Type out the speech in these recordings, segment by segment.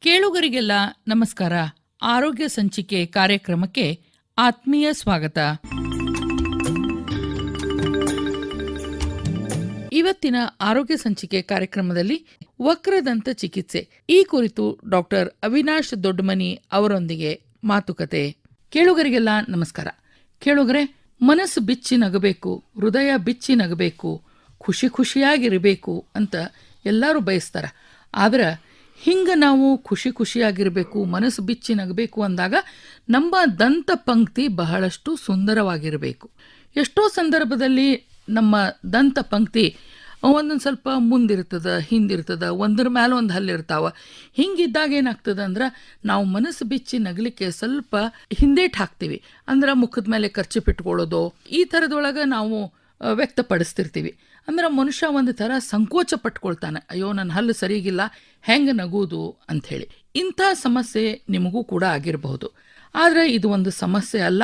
ಕೇಳುಗರಿಗೆಲ್ಲ ನಮಸ್ಕಾರ. ಆರೋಗ್ಯ ಸಂಚಿಕೆ ಕಾರ್ಯಕ್ರಮಕ್ಕೆ ಆತ್ಮೀಯ ಸ್ವಾಗತ. ಇವತ್ತಿನ ಆರೋಗ್ಯ ಸಂಚಿಕೆ ಕಾರ್ಯಕ್ರಮದಲ್ಲಿ ವಕ್ರದಂತ ಚಿಕಿತ್ಸೆ. ಈ ಕುರಿತು ಡಾಕ್ಟರ್ ಅವಿನಾಶ್ ದೊಡ್ಡಮನಿ ಅವರೊಂದಿಗೆ ಮಾತುಕತೆ. ಕೇಳುಗರಿಗೆಲ್ಲ ನಮಸ್ಕಾರ. ಕೇಳುಗರೆ, ಮನಸ್ಸು ಬಿಚ್ಚಿ ನಗಬೇಕು, ಹೃದಯ ಬಿಚ್ಚಿ ನಗಬೇಕು, ಖುಷಿ ಖುಷಿಯಾಗಿರಬೇಕು ಅಂತ ಎಲ್ಲರೂ ಬಯಸ್ತಾರ. ಆದ್ರೆ ಹಿಂಗೆ ನಾವು ಖುಷಿ ಖುಷಿಯಾಗಿರಬೇಕು, ಮನಸ್ಸು ಬಿಚ್ಚಿ ನಗಬೇಕು ಅಂದಾಗ ನಮ್ಮ ದಂತ ಪಂಕ್ತಿ ಬಹಳಷ್ಟು ಸುಂದರವಾಗಿರಬೇಕು. ಎಷ್ಟೋ ಸಂದರ್ಭದಲ್ಲಿ ನಮ್ಮ ದಂತ ಪಂಕ್ತಿ ಒಂದೊಂದು ಸ್ವಲ್ಪ ಮುಂದಿರ್ತದ, ಹಿಂದಿರ್ತದ, ಒಂದ್ರ ಮೇಲೆ ಒಂದು ಹಲ್ಲಿರ್ತಾವ ಹಿಂಗಿದ್ದಾಗ ಏನಾಗ್ತದೆ ಅಂದ್ರೆ ನಾವು ಮನಸ್ಸು ಬಿಚ್ಚಿ ನಗಲಿಕ್ಕೆ ಸ್ವಲ್ಪ ಹಿಂದೇಟ್ ಹಾಕ್ತೀವಿ. ಅಂದ್ರೆ ಮುಖದ ಮೇಲೆ ಖರ್ಚು ಪಿಟ್ಕೊಳ್ಳೋದು ಈ ಥರದೊಳಗೆ ನಾವು ವ್ಯಕ್ತಪಡಿಸ್ತಿರ್ತೀವಿ. ಅಂದ್ರೆ ಮನುಷ್ಯ ಒಂದು ಥರ ಸಂಕೋಚ ಪಟ್ಕೊಳ್ತಾನೆ. ಅಯ್ಯೋ ನನ್ನ ಹಲ್ಲು ಸರಿಗಿಲ್ಲ ಹೆಂಗೆ ನಗುವುದು ಅಂಥೇಳಿ. ಇಂಥ ಸಮಸ್ಯೆ ನಿಮಗೂ ಕೂಡ ಆಗಿರಬಹುದು. ಆದರೆ ಇದು ಒಂದು ಸಮಸ್ಯೆ ಅಲ್ಲ.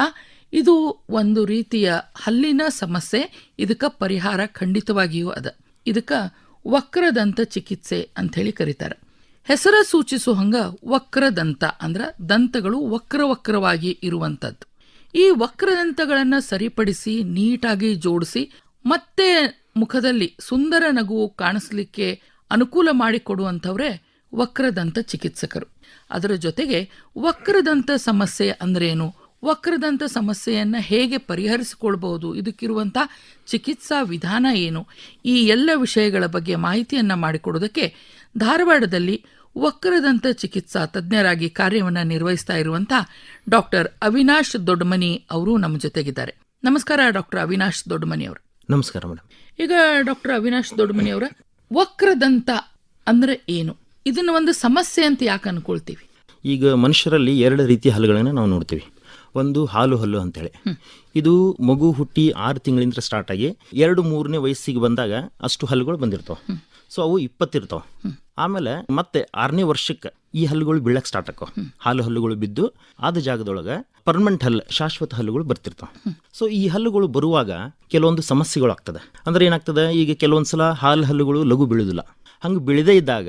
ಇದು ಒಂದು ರೀತಿಯ ಹಲ್ಲಿನ ಸಮಸ್ಯೆ. ಇದಕ್ಕೆ ಪರಿಹಾರ ಖಂಡಿತವಾಗಿಯೂ ಅದ. ಇದಕ್ಕೆ ವಕ್ರದಂತ ಚಿಕಿತ್ಸೆ ಅಂಥೇಳಿ ಕರೀತಾರೆ. ಹೆಸರ ಸೂಚಿಸುವ ಹಂಗ ವಕ್ರದಂತ ಅಂದ್ರೆ ದಂತಗಳು ವಕ್ರ ವಕ್ರವಾಗಿ ಇರುವಂಥದ್ದು ಈ ವಕ್ರದಂತಗಳನ್ನು ಸರಿಪಡಿಸಿ, ನೀಟಾಗಿ ಜೋಡಿಸಿ, ಮತ್ತೆ ಮುಖದಲ್ಲಿ ಸುಂದರ ನಗು ಕಾಣಿಸ್ಲಿಕ್ಕೆ ಅನುಕೂಲ ಮಾಡಿಕೊಡುವಂಥವರೇ ವಕ್ರದಂತ ಚಿಕಿತ್ಸಕರು. ಅದರ ಜೊತೆಗೆ ವಕ್ರದಂತ ಸಮಸ್ಯೆ ಅಂದ್ರೇನು? ವಕ್ರದಂತ ಸಮಸ್ಯೆಯನ್ನು ಹೇಗೆ ಪರಿಹರಿಸಿಕೊಳ್ಬಹುದು? ಇದಕ್ಕಿರುವಂಥ ಚಿಕಿತ್ಸಾ ವಿಧಾನ ಏನು? ಈ ಎಲ್ಲ ವಿಷಯಗಳ ಬಗ್ಗೆ ಮಾಹಿತಿಯನ್ನು ಮಾಡಿಕೊಡೋದಕ್ಕೆ ಧಾರವಾಡದಲ್ಲಿ ವಕ್ರದಂತ ಚಿಕಿತ್ಸಾ ತಜ್ಞರಾಗಿ ಕಾರ್ಯವನ್ನು ನಿರ್ವಹಿಸ್ತಾ ಇರುವಂಥ ಡಾಕ್ಟರ್ ಅವಿನಾಶ್ ದೊಡ್ಡಮನಿ ಅವರು ನಮ್ಮ ಜೊತೆಗಿದ್ದಾರೆ. ನಮಸ್ಕಾರ ಡಾಕ್ಟರ್ ಅವಿನಾಶ್ ದೊಡ್ಡಮನಿ ಅವರು ನಮಸ್ಕಾರ ಮೇಡಮ್. ಈಗ ಡಾಕ್ಟರ್ ಅವಿನಾಶ್ ದೊಡ್ಡಮನಿ ಅವರ ವಕ್ರದಂತ ಅಂದ್ರೆ ಏನು? ಇದನ್ನ ಒಂದು ಸಮಸ್ಯೆ ಅಂತ ಯಾಕೆ ಅನ್ಕೊಳ್ತೀವಿ? ಈಗ ಮನುಷ್ಯರಲ್ಲಿ ಎರಡು ರೀತಿಯ ಹಲ್ಲುಗಳನ್ನು ನಾವು ನೋಡ್ತೀವಿ. ಒಂದು ಹಾಲು ಹಲ್ಲು ಅಂತೇಳಿ. ಇದು ಮಗು ಹುಟ್ಟಿ ಆರು ತಿಂಗಳಿಂದ ಸ್ಟಾರ್ಟ್ ಆಗಿ ಎರಡು ಮೂರನೇ ವಯಸ್ಸಿಗೆ ಬಂದಾಗ ಅಷ್ಟು ಹಲ್ಲುಗಳು ಬಂದಿರ್ತಾವೆ. ಸೊ ಅವು ಇಪ್ಪತ್ತಿರ್ತಾವೆ. ಆಮೇಲೆ ಮತ್ತೆ ಆರನೇ ವರ್ಷಕ್ಕೆ ಈ ಹಲ್ಲುಗಳು ಬೀಳಕ್ಕೆ ಸ್ಟಾರ್ಟ್ ಆಕೋ ಹಾಲು ಹಲ್ಲುಗಳು ಬಿದ್ದು ಆದ ಜಾಗದೊಳಗೆ ಪರ್ಮನೆಂಟ್ ಹಲ್ಲು, ಶಾಶ್ವತ ಹಲ್ಲುಗಳು ಬರ್ತಿರ್ತಾವೆ. ಸೊ ಈ ಹಲ್ಲುಗಳು ಬರುವಾಗ ಕೆಲವೊಂದು ಸಮಸ್ಯೆಗಳು ಆಗ್ತದೆ ಅಂದ್ರೆ ಏನಾಗ್ತದೆ? ಈಗ ಕೆಲವೊಂದು ಸಲ ಹಾಲು ಹಲ್ಲುಗಳು ಲಘು ಬೀಳುದಿಲ್ಲ. ಹಂಗೆ ಬೀಳದೇ ಇದ್ದಾಗ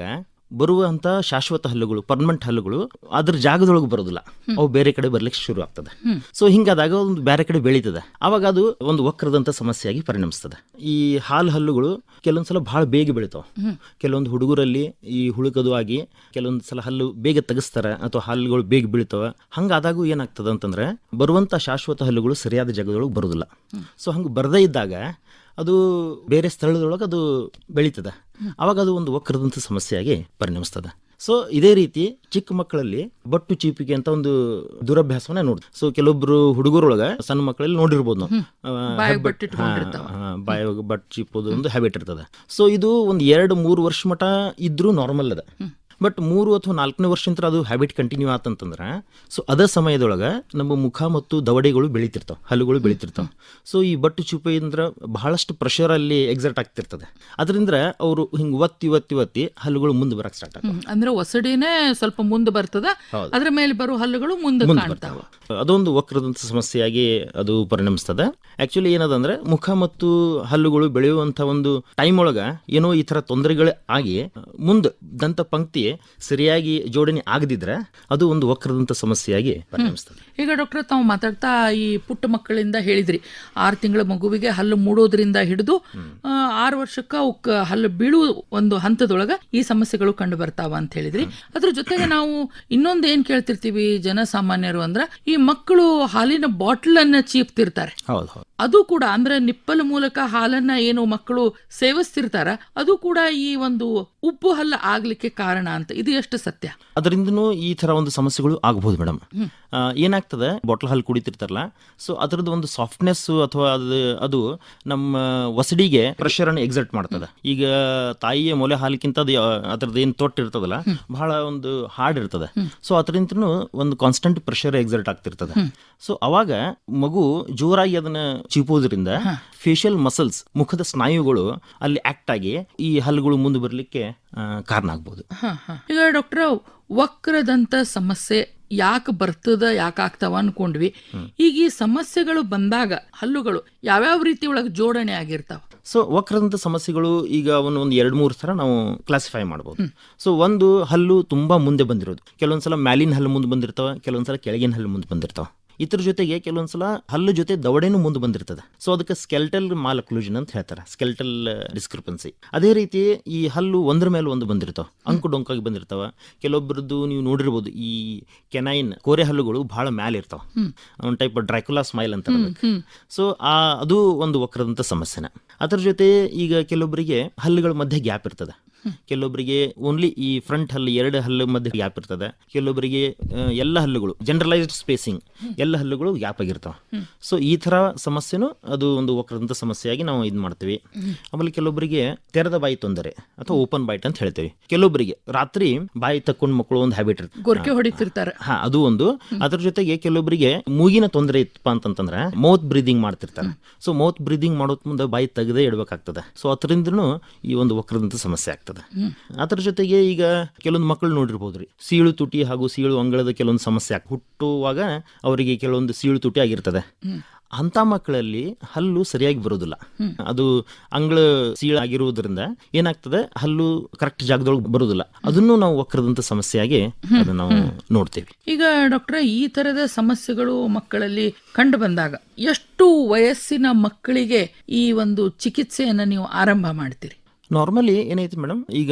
ಬರುವಂತ ಶಾಶ್ವತ ಹಲ್ಲುಗಳು ಪರ್ಮನೆಂಟ್ ಹಲ್ಲುಗಳು ಅದ್ರ ಜಾಗದೊಳಗೆ ಬರೋದಿಲ್ಲ. ಅವು ಬೇರೆ ಕಡೆ ಬರ್ಲಿಕ್ಕೆ ಶುರು ಆಗ್ತದೆ. ಸೊ ಹಿಂಗಾದಾಗ ಒಂದು ಬೇರೆ ಕಡೆ ಬೆಳೀತದೆ. ಅವಾಗ ಅದು ಒಂದು ವಕ್ರದಂತ ಸಮಸ್ಯೆಯಾಗಿ ಪರಿಣಮಿಸ್ತದೆ. ಈ ಹಾಲು ಹಲ್ಲುಗಳು ಕೆಲವೊಂದ್ಸಲ ಬಹಳ ಬೇಗ ಬೆಳಿತಾವೆ. ಕೆಲವೊಂದು ಹುಡುಗರಲ್ಲಿ ಈ ಹುಳುಕದು ಆಗಿ ಕೆಲವೊಂದು ಸಲ ಹಲ್ಲು ಬೇಗ ತೆಗಿಸ್ತಾರೆ ಅಥವಾ ಹಲ್ಲುಗಳು ಬೇಗ ಬೀಳ್ತಾವೆ. ಹಂಗಾದಾಗೂ ಏನಾಗ್ತದೆ ಅಂತಂದ್ರೆ ಬರುವಂತ ಶಾಶ್ವತ ಹಲ್ಲುಗಳು ಸರಿಯಾದ ಜಾಗದೊಳಗೆ ಬರೋದಿಲ್ಲ. ಸೊ ಹಂಗೆ ಬರದೇ ಇದ್ದಾಗ ಅದು ಬೇರೆ ಸ್ಥಳದೊಳಗೆ ಅದು ಬೆಳೀತದೆ. ಅವಾಗ ಅದು ಒಂದು ವಕ್ರದಂತ ಸಮಸ್ಯೆಯಾಗಿ ಪರಿಣಮಿಸ್ತದೆ. ಸೊ ಇದೇ ರೀತಿ ಚಿಕ್ಕ ಮಕ್ಕಳಲ್ಲಿ ಬಟ್ಟು ಚೀಪಿಗೆ ಅಂತ ಒಂದು ದುರಭ್ಯಾಸವನ್ನ ನೋಡಿ ಸೊ ಕೆಲವೊಬ್ರು ಹುಡುಗರೊಳಗ ಸಣ್ಣ ಮಕ್ಕಳಲ್ಲಿ ನೋಡಿರ್ಬೋದು ನಾವು. ಬಾಯ್ ಬಟ್ ಚೀಪೋದು ಒಂದು ಹ್ಯಾಬಿಟ್ ಇರ್ತದೆ. ಸೊ ಇದು ಒಂದು ಎರಡು ಮೂರು ವರ್ಷ ಮಟ ಇದ್ರೂ ನಾರ್ಮಲ್ ಅದ. ಬಟ್ ಮೂರು ಅಥವಾ ನಾಲ್ಕನೇ ವರ್ಷದಿಂದ ಅದು ಹ್ಯಾಬಿಟ್ ಕಂಟಿನ್ಯೂ ಆತಂತಂದ್ರೆ ಸೊ ಅದೇ ಸಮಯದೊಳಗೆ ನಮ್ಮ ಮುಖ ಮತ್ತು ದವಡೆಗಳು ಬೆಳೀತಿರ್ತಾವೆ ಹಲ್ಲುಗಳು ಬೆಳೀತಿರ್ತಾವೆ. ಸೊ ಈ ಬಟ್ಟು ಚುಪ್ಪೆಯಿಂದ ಬಹಳಷ್ಟು ಪ್ರೆಷರ್ ಅಲ್ಲಿ ಎಕ್ಸರ್ಟ್ ಆಗ್ತಿರ್ತದೆ. ಅದರಿಂದ ಅವರು ಹಿಂಗೆ ಒತ್ತಿ ಒತ್ತಿ ಒತ್ತಿ ಹಲ್ಲುಗಳು ಮುಂದೆ ಬರಕ್ಕೆ ಸ್ಟಾರ್ಟ್ ಆಗ್ತವೆ. ಅಂದ್ರೆ ಒಸಡಿನೇ ಸ್ವಲ್ಪ ಮುಂದೆ ಬರ್ತದ. ಅದ್ರ ಮೇಲೆ ಬರೋ ಹಲ್ಲುಗಳು ಮುಂದೆ ಕಾಣ್ತಾವ. ಅದೊಂದು ವಕ್ರದಂತ ಸಮಸ್ಯೆಯಾಗಿ ಅದು ಪರಿಣಮಿಸ್ತದೆ. ಆಕ್ಚುಲಿ ಏನದಂದ್ರೆ ಮುಖ ಮತ್ತು ಹಲ್ಲುಗಳು ಬೆಳೆಯುವಂತ ಒಂದು ಟೈಮ್ ಒಳಗ ಏನೋ ಈ ತರ ತೊಂದರೆಗಳೇ ಆಗಿ ಮುಂದೆ ದಂತ ಪಂಕ್ತಿ ಸರಿಯಾಗಿ ಜೋಡಣೆ ಆಗದಿದ್ರೆ ಅದು ಒಂದು ವಕ್ರದಂತ ಸಮಸ್ಯೆಯಾಗಿ ಪರಿಣಮಿಸ್ತದೆ. ಈಗ ಡಾಕ್ಟರ್ ತಾವು ಮಾತಾಡ್ತಾ ಈ ಪುಟ್ಟ ಮಕ್ಕಳಿಂದ ಹೇಳಿದ್ರಿ. ಆರು ತಿಂಗಳ ಮಗುವಿಗೆ ಹಲ್ಲು ಮೂಡೋದ್ರಿಂದ ಹಿಡಿದು ಆರು ವರ್ಷಕ್ಕೆ ಅವಕ್ಕೆ ಹಲ್ಲು ಬೀಳುವ ಒಂದು ಹಂತದೊಳಗ ಈ ಸಮಸ್ಯೆಗಳು ಕಂಡು ಬರ್ತಾವ ಅಂತ ಹೇಳಿದ್ರಿ. ಅದ್ರ ಜೊತೆಗೆ ನಾವು ಇನ್ನೊಂದು ಏನ್ ಕೇಳ್ತಿರ್ತೀವಿ ಜನಸಾಮಾನ್ಯರು ಅಂದ್ರ ಈ ಮಕ್ಕಳು ಹಾಲಿನ ಬಾಟ್ಲ್ ಅನ್ನ ಚೀಪ್ತಿರ್ತಾರೆ. ಹೌದು ಹೌದು. ಅದು ಕೂಡ ಅಂದ್ರೆ ನಿಪ್ಪಲ ಮೂಲಕ ಹಾಲನ್ನ ಏನು ಮಕ್ಕಳು ಸೇವಿಸ್ತಿರ್ತಾರ ಅದು ಕೂಡ ಈ ಒಂದು ಉಪ್ಪು ಹಲ್ಲ ಆಗ್ಲಿಕ್ಕೆ ಕಾರಣ ಅಂತ ಇದು ಎಷ್ಟು ಸತ್ಯ? ಅದರಿಂದನೂ ಈ ತರ ಒಂದು ಸಮಸ್ಯೆಗಳು ಆಗಬಹುದು ಮೇಡಮ್. ಏನಾಗ್ತದೆ ಬಾಟಲ್ ಹಾಲು ಕುಡಿತಿರ್ತಾರಲ್ಲ ಸೊ ಅದರದ್ದು ಒಂದು ಸಾಫ್ಟ್ನೆಸ್ ಅಥವಾ ಅದು ಅದು ನಮ್ಮ ವಸಡಿಗೆ ಪ್ರೆಷರ್ ಅನ್ನು ಎಕ್ಸರ್ಟ್ ಮಾಡ್ತದೆ. ಈಗ ತಾಯಿಯ ಮೊಲೆ ಹಾಲಿಗಿಂತ ಅದು ಅದ್ರದ್ದು ಏನು ತೊಟ್ಟು ಇರ್ತದಲ್ಲ ಬಹಳ ಒಂದು ಹಾರ್ಡ್ ಇರ್ತದೆ. ಸೊ ಅದರಿಂದನೂ ಒಂದು ಕಾನ್ಸ್ಟೆಂಟ್ ಪ್ರೆಷರ್ ಎಕ್ಸರ್ಟ್ ಆಗ್ತಿರ್ತದೆ. ಸೊ ಅವಾಗ ಮಗು ಜೋರಾಗಿ ಅದನ್ನ ಚೀಪೋದ್ರಿಂದ ಫೇಶಿಯಲ್ ಮಸಲ್ಸ್ ಮುಖದ ಸ್ನಾಯುಗಳು ಅಲ್ಲಿ ಆಕ್ಟ್ ಆಗಿ ಈ ಹಲ್ಲುಗಳು ಮುಂದೆ ಬರಲಿಕ್ಕೆ ಕಾರಣ ಆಗ್ಬೋದು. ಈಗ ಡಾಕ್ಟರ್ ವಕ್ರದಂತ ಸಮಸ್ಯೆ ಯಾಕೆ ಬರ್ತದ ಯಾಕೆ ಆಗ್ತಾವ ಅನ್ಕೊಂಡ್ವಿ. ಈಗ ಈ ಸಮಸ್ಯೆಗಳು ಬಂದಾಗ ಹಲ್ಲುಗಳು ಯಾವ್ಯಾವ ರೀತಿ ಒಳಗೆ ಜೋಡಣೆ ಆಗಿರ್ತಾವ? ಸೊ ವಕ್ರದಂತ ಸಮಸ್ಯೆಗಳು ಈಗ ಒಂದು ಒಂದು ಎರಡು ಮೂರು ಥರ ನಾವು ಕ್ಲಾಸಿಫೈ ಮಾಡ್ಬೋದು. ಸೊ ಒಂದು ಹಲ್ಲು ತುಂಬಾ ಮುಂದೆ ಬಂದಿರೋದು. ಕೆಲವೊಂದ್ಸಲ ಮ್ಯಾಲಿನ ಹಲ್ಲು ಮುಂದೆ ಬಂದಿರ್ತಾವ ಕೆಲವೊಂದ್ಸಲ ಕೆಳಗಿನ ಹಲ್ಲು ಮುಂದೆ ಬಂದಿರ್ತಾವ. ಇದ್ರ ಜೊತೆಗೆ ಕೆಲವೊಂದ್ಸಲ ಹಲ್ಲು ಜೊತೆ ದವಡೆನೂ ಮುಂದೆ ಬಂದಿರ್ತದೆ. ಸೊ ಅದಕ್ಕೆ ಸ್ಕೆಲ್ಟಲ್ ಮಾಲ್ ಅಕ್ಲೂಷನ್ ಅಂತ ಹೇಳ್ತಾರೆ. ಸ್ಕೆಲ್ಟಲ್ ಡಿಸ್ಕ್ರಿಪನ್ಸಿ ಅದೇ ರೀತಿ ಈ ಹಲ್ಲು ಒಂದ್ರ ಮೇಲೆ ಒಂದು ಬಂದಿರ್ತಾವ. ಅಂಕು ಡೊಂಕಾಗಿ ಬಂದಿರ್ತಾವ. ಕೆಲವೊಬ್ಬರದ್ದು ನೀವು ನೋಡಿರ್ಬೋದು ಈ ಕೆನೈನ್ ಕೋರೆ ಹಲ್ಲುಗಳು ಬಹಳ ಮ್ಯಾಲೆ ಇರ್ತಾವ. ಒಂದು ಟೈಪ್ ಡ್ರೈಕುಲಾ ಸ್ಮೈಲ್ ಅಂತ ಸೊ ಆ ಅದು ಒಂದು ವಕ್ರದಂತ ಸಮಸ್ಯೆನ. ಅದ್ರ ಜೊತೆ ಈಗ ಕೆಲವೊಬ್ಬರಿಗೆ ಹಲ್ಲುಗಳ ಮಧ್ಯೆ ಗ್ಯಾಪ್ ಇರ್ತದೆ. ಕೆಲವೊಬ್ಬರಿಗೆ ಓನ್ಲಿ ಈ ಫ್ರಂಟ್ ಹಲ್ಲು ಎರಡು ಹಲ್ಲು ಮಧ್ಯೆ ಗ್ಯಾಪ್ ಇರ್ತದೆ. ಕೆಲವೊಬ್ಬರಿಗೆ ಎಲ್ಲ ಹಲ್ಲುಗಳು ಜನರಲೈಸ್ಡ್ ಸ್ಪೇಸಿಂಗ್ ಎಲ್ಲ ಹಲ್ಲುಗಳು ಗ್ಯಾಪ್ ಆಗಿರ್ತಾವೆ. ಸೊ ಈ ತರ ಸಮಸ್ಯೆನೂ ಅದು ಒಂದು ವಕ್ರದಂತ ಸಮಸ್ಯೆಯಾಗಿ ನಾವು ಇದು ಮಾಡ್ತೀವಿ. ಆಮೇಲೆ ಕೆಲವೊಬ್ಬರಿಗೆ ತೆರೆದ ಬಾಯಿ ತೊಂದರೆ ಅಥವಾ ಓಪನ್ ಬೈಟ್ ಅಂತ ಹೇಳ್ತೀವಿ. ಕೆಲವೊಬ್ಬರಿಗೆ ರಾತ್ರಿ ಬಾಯಿ ತಕ್ಕೊಂಡು ಮಕ್ಕಳು ಒಂದು ಹ್ಯಾಬಿಟ್ ಇರ್ತದೆ. ಗೊರಕೆ ಹೊಡಿತಿರ್ತಾರೆ. ಹಾ ಅದು ಒಂದು. ಅದ್ರ ಜೊತೆಗೆ ಕೆಲವೊಬ್ಬರಿಗೆ ಮೂಗಿನ ತೊಂದರೆ ಇತ್ತಪ್ಪ ಅಂತಂದ್ರೆ ಮೌತ್ ಬ್ರೀದಿಂಗ್ ಮಾಡ್ತಿರ್ತಾರೆ. ಸೊ ಮೌತ್ ಬ್ರೀದಿಂಗ್ ಮಾಡೋದ್ ಮುಂದೆ ಬಾಯಿ ತೆಗೆದೇ ಇಡಬೇಕಾಗ್ತದೆ. ಸೊ ಅದರಿಂದನೂ ಈ ಒಂದು ವಕ್ರದಂತ ಸಮಸ್ಯೆ ಆಗ್ತದೆ. ಅದ್ರ ಜೊತೆಗೆ ಈಗ ಕೆಲವೊಂದು ಮಕ್ಕಳು ನೋಡಿರ್ಬೋದ್ರಿ ಸೀಳು ತುಟಿ ಹಾಗೂ ಸೀಳು ಅಂಗಳದ ಕೆಲವೊಂದು ಸಮಸ್ಯೆ ಹುಟ್ಟುವಾಗ ಅವರಿಗೆ ಕೆಲವೊಂದು ಸೀಳು ತುಟಿ ಆಗಿರ್ತದೆ. ಅಂತ ಮಕ್ಕಳಲ್ಲಿ ಹಲ್ಲು ಸರಿಯಾಗಿ ಬರೋದಿಲ್ಲ. ಅದು ಅಂಗಳ ಸೀಳಾಗಿರುವುದರಿಂದ ಏನಾಗ್ತದೆ? ಹಲ್ಲು ಕರೆಕ್ಟ್ ಜಾಗದೊಳಗೆ ಬರೋದಿಲ್ಲ. ಅದನ್ನು ನಾವು ವಕ್ರದಂತ ಸಮಸ್ಯೆಯಾಗಿ ಅದನ್ನ ನಾವು ನೋಡ್ತೇವೆ. ಈಗ ಡಾಕ್ಟರ್, ಈ ತರದ ಸಮಸ್ಯೆಗಳು ಮಕ್ಕಳಲ್ಲಿ ಕಂಡು ಬಂದಾಗ ಎಷ್ಟು ವಯಸ್ಸಿನ ಮಕ್ಕಳಿಗೆ ಈ ಒಂದು ಚಿಕಿತ್ಸೆಯನ್ನು ನೀವು ಆರಂಭ ಮಾಡ್ತೀರಿ? ನಾರ್ಮಲಿ ಏನೈತಿ ಮೇಡಮ್ ಈಗ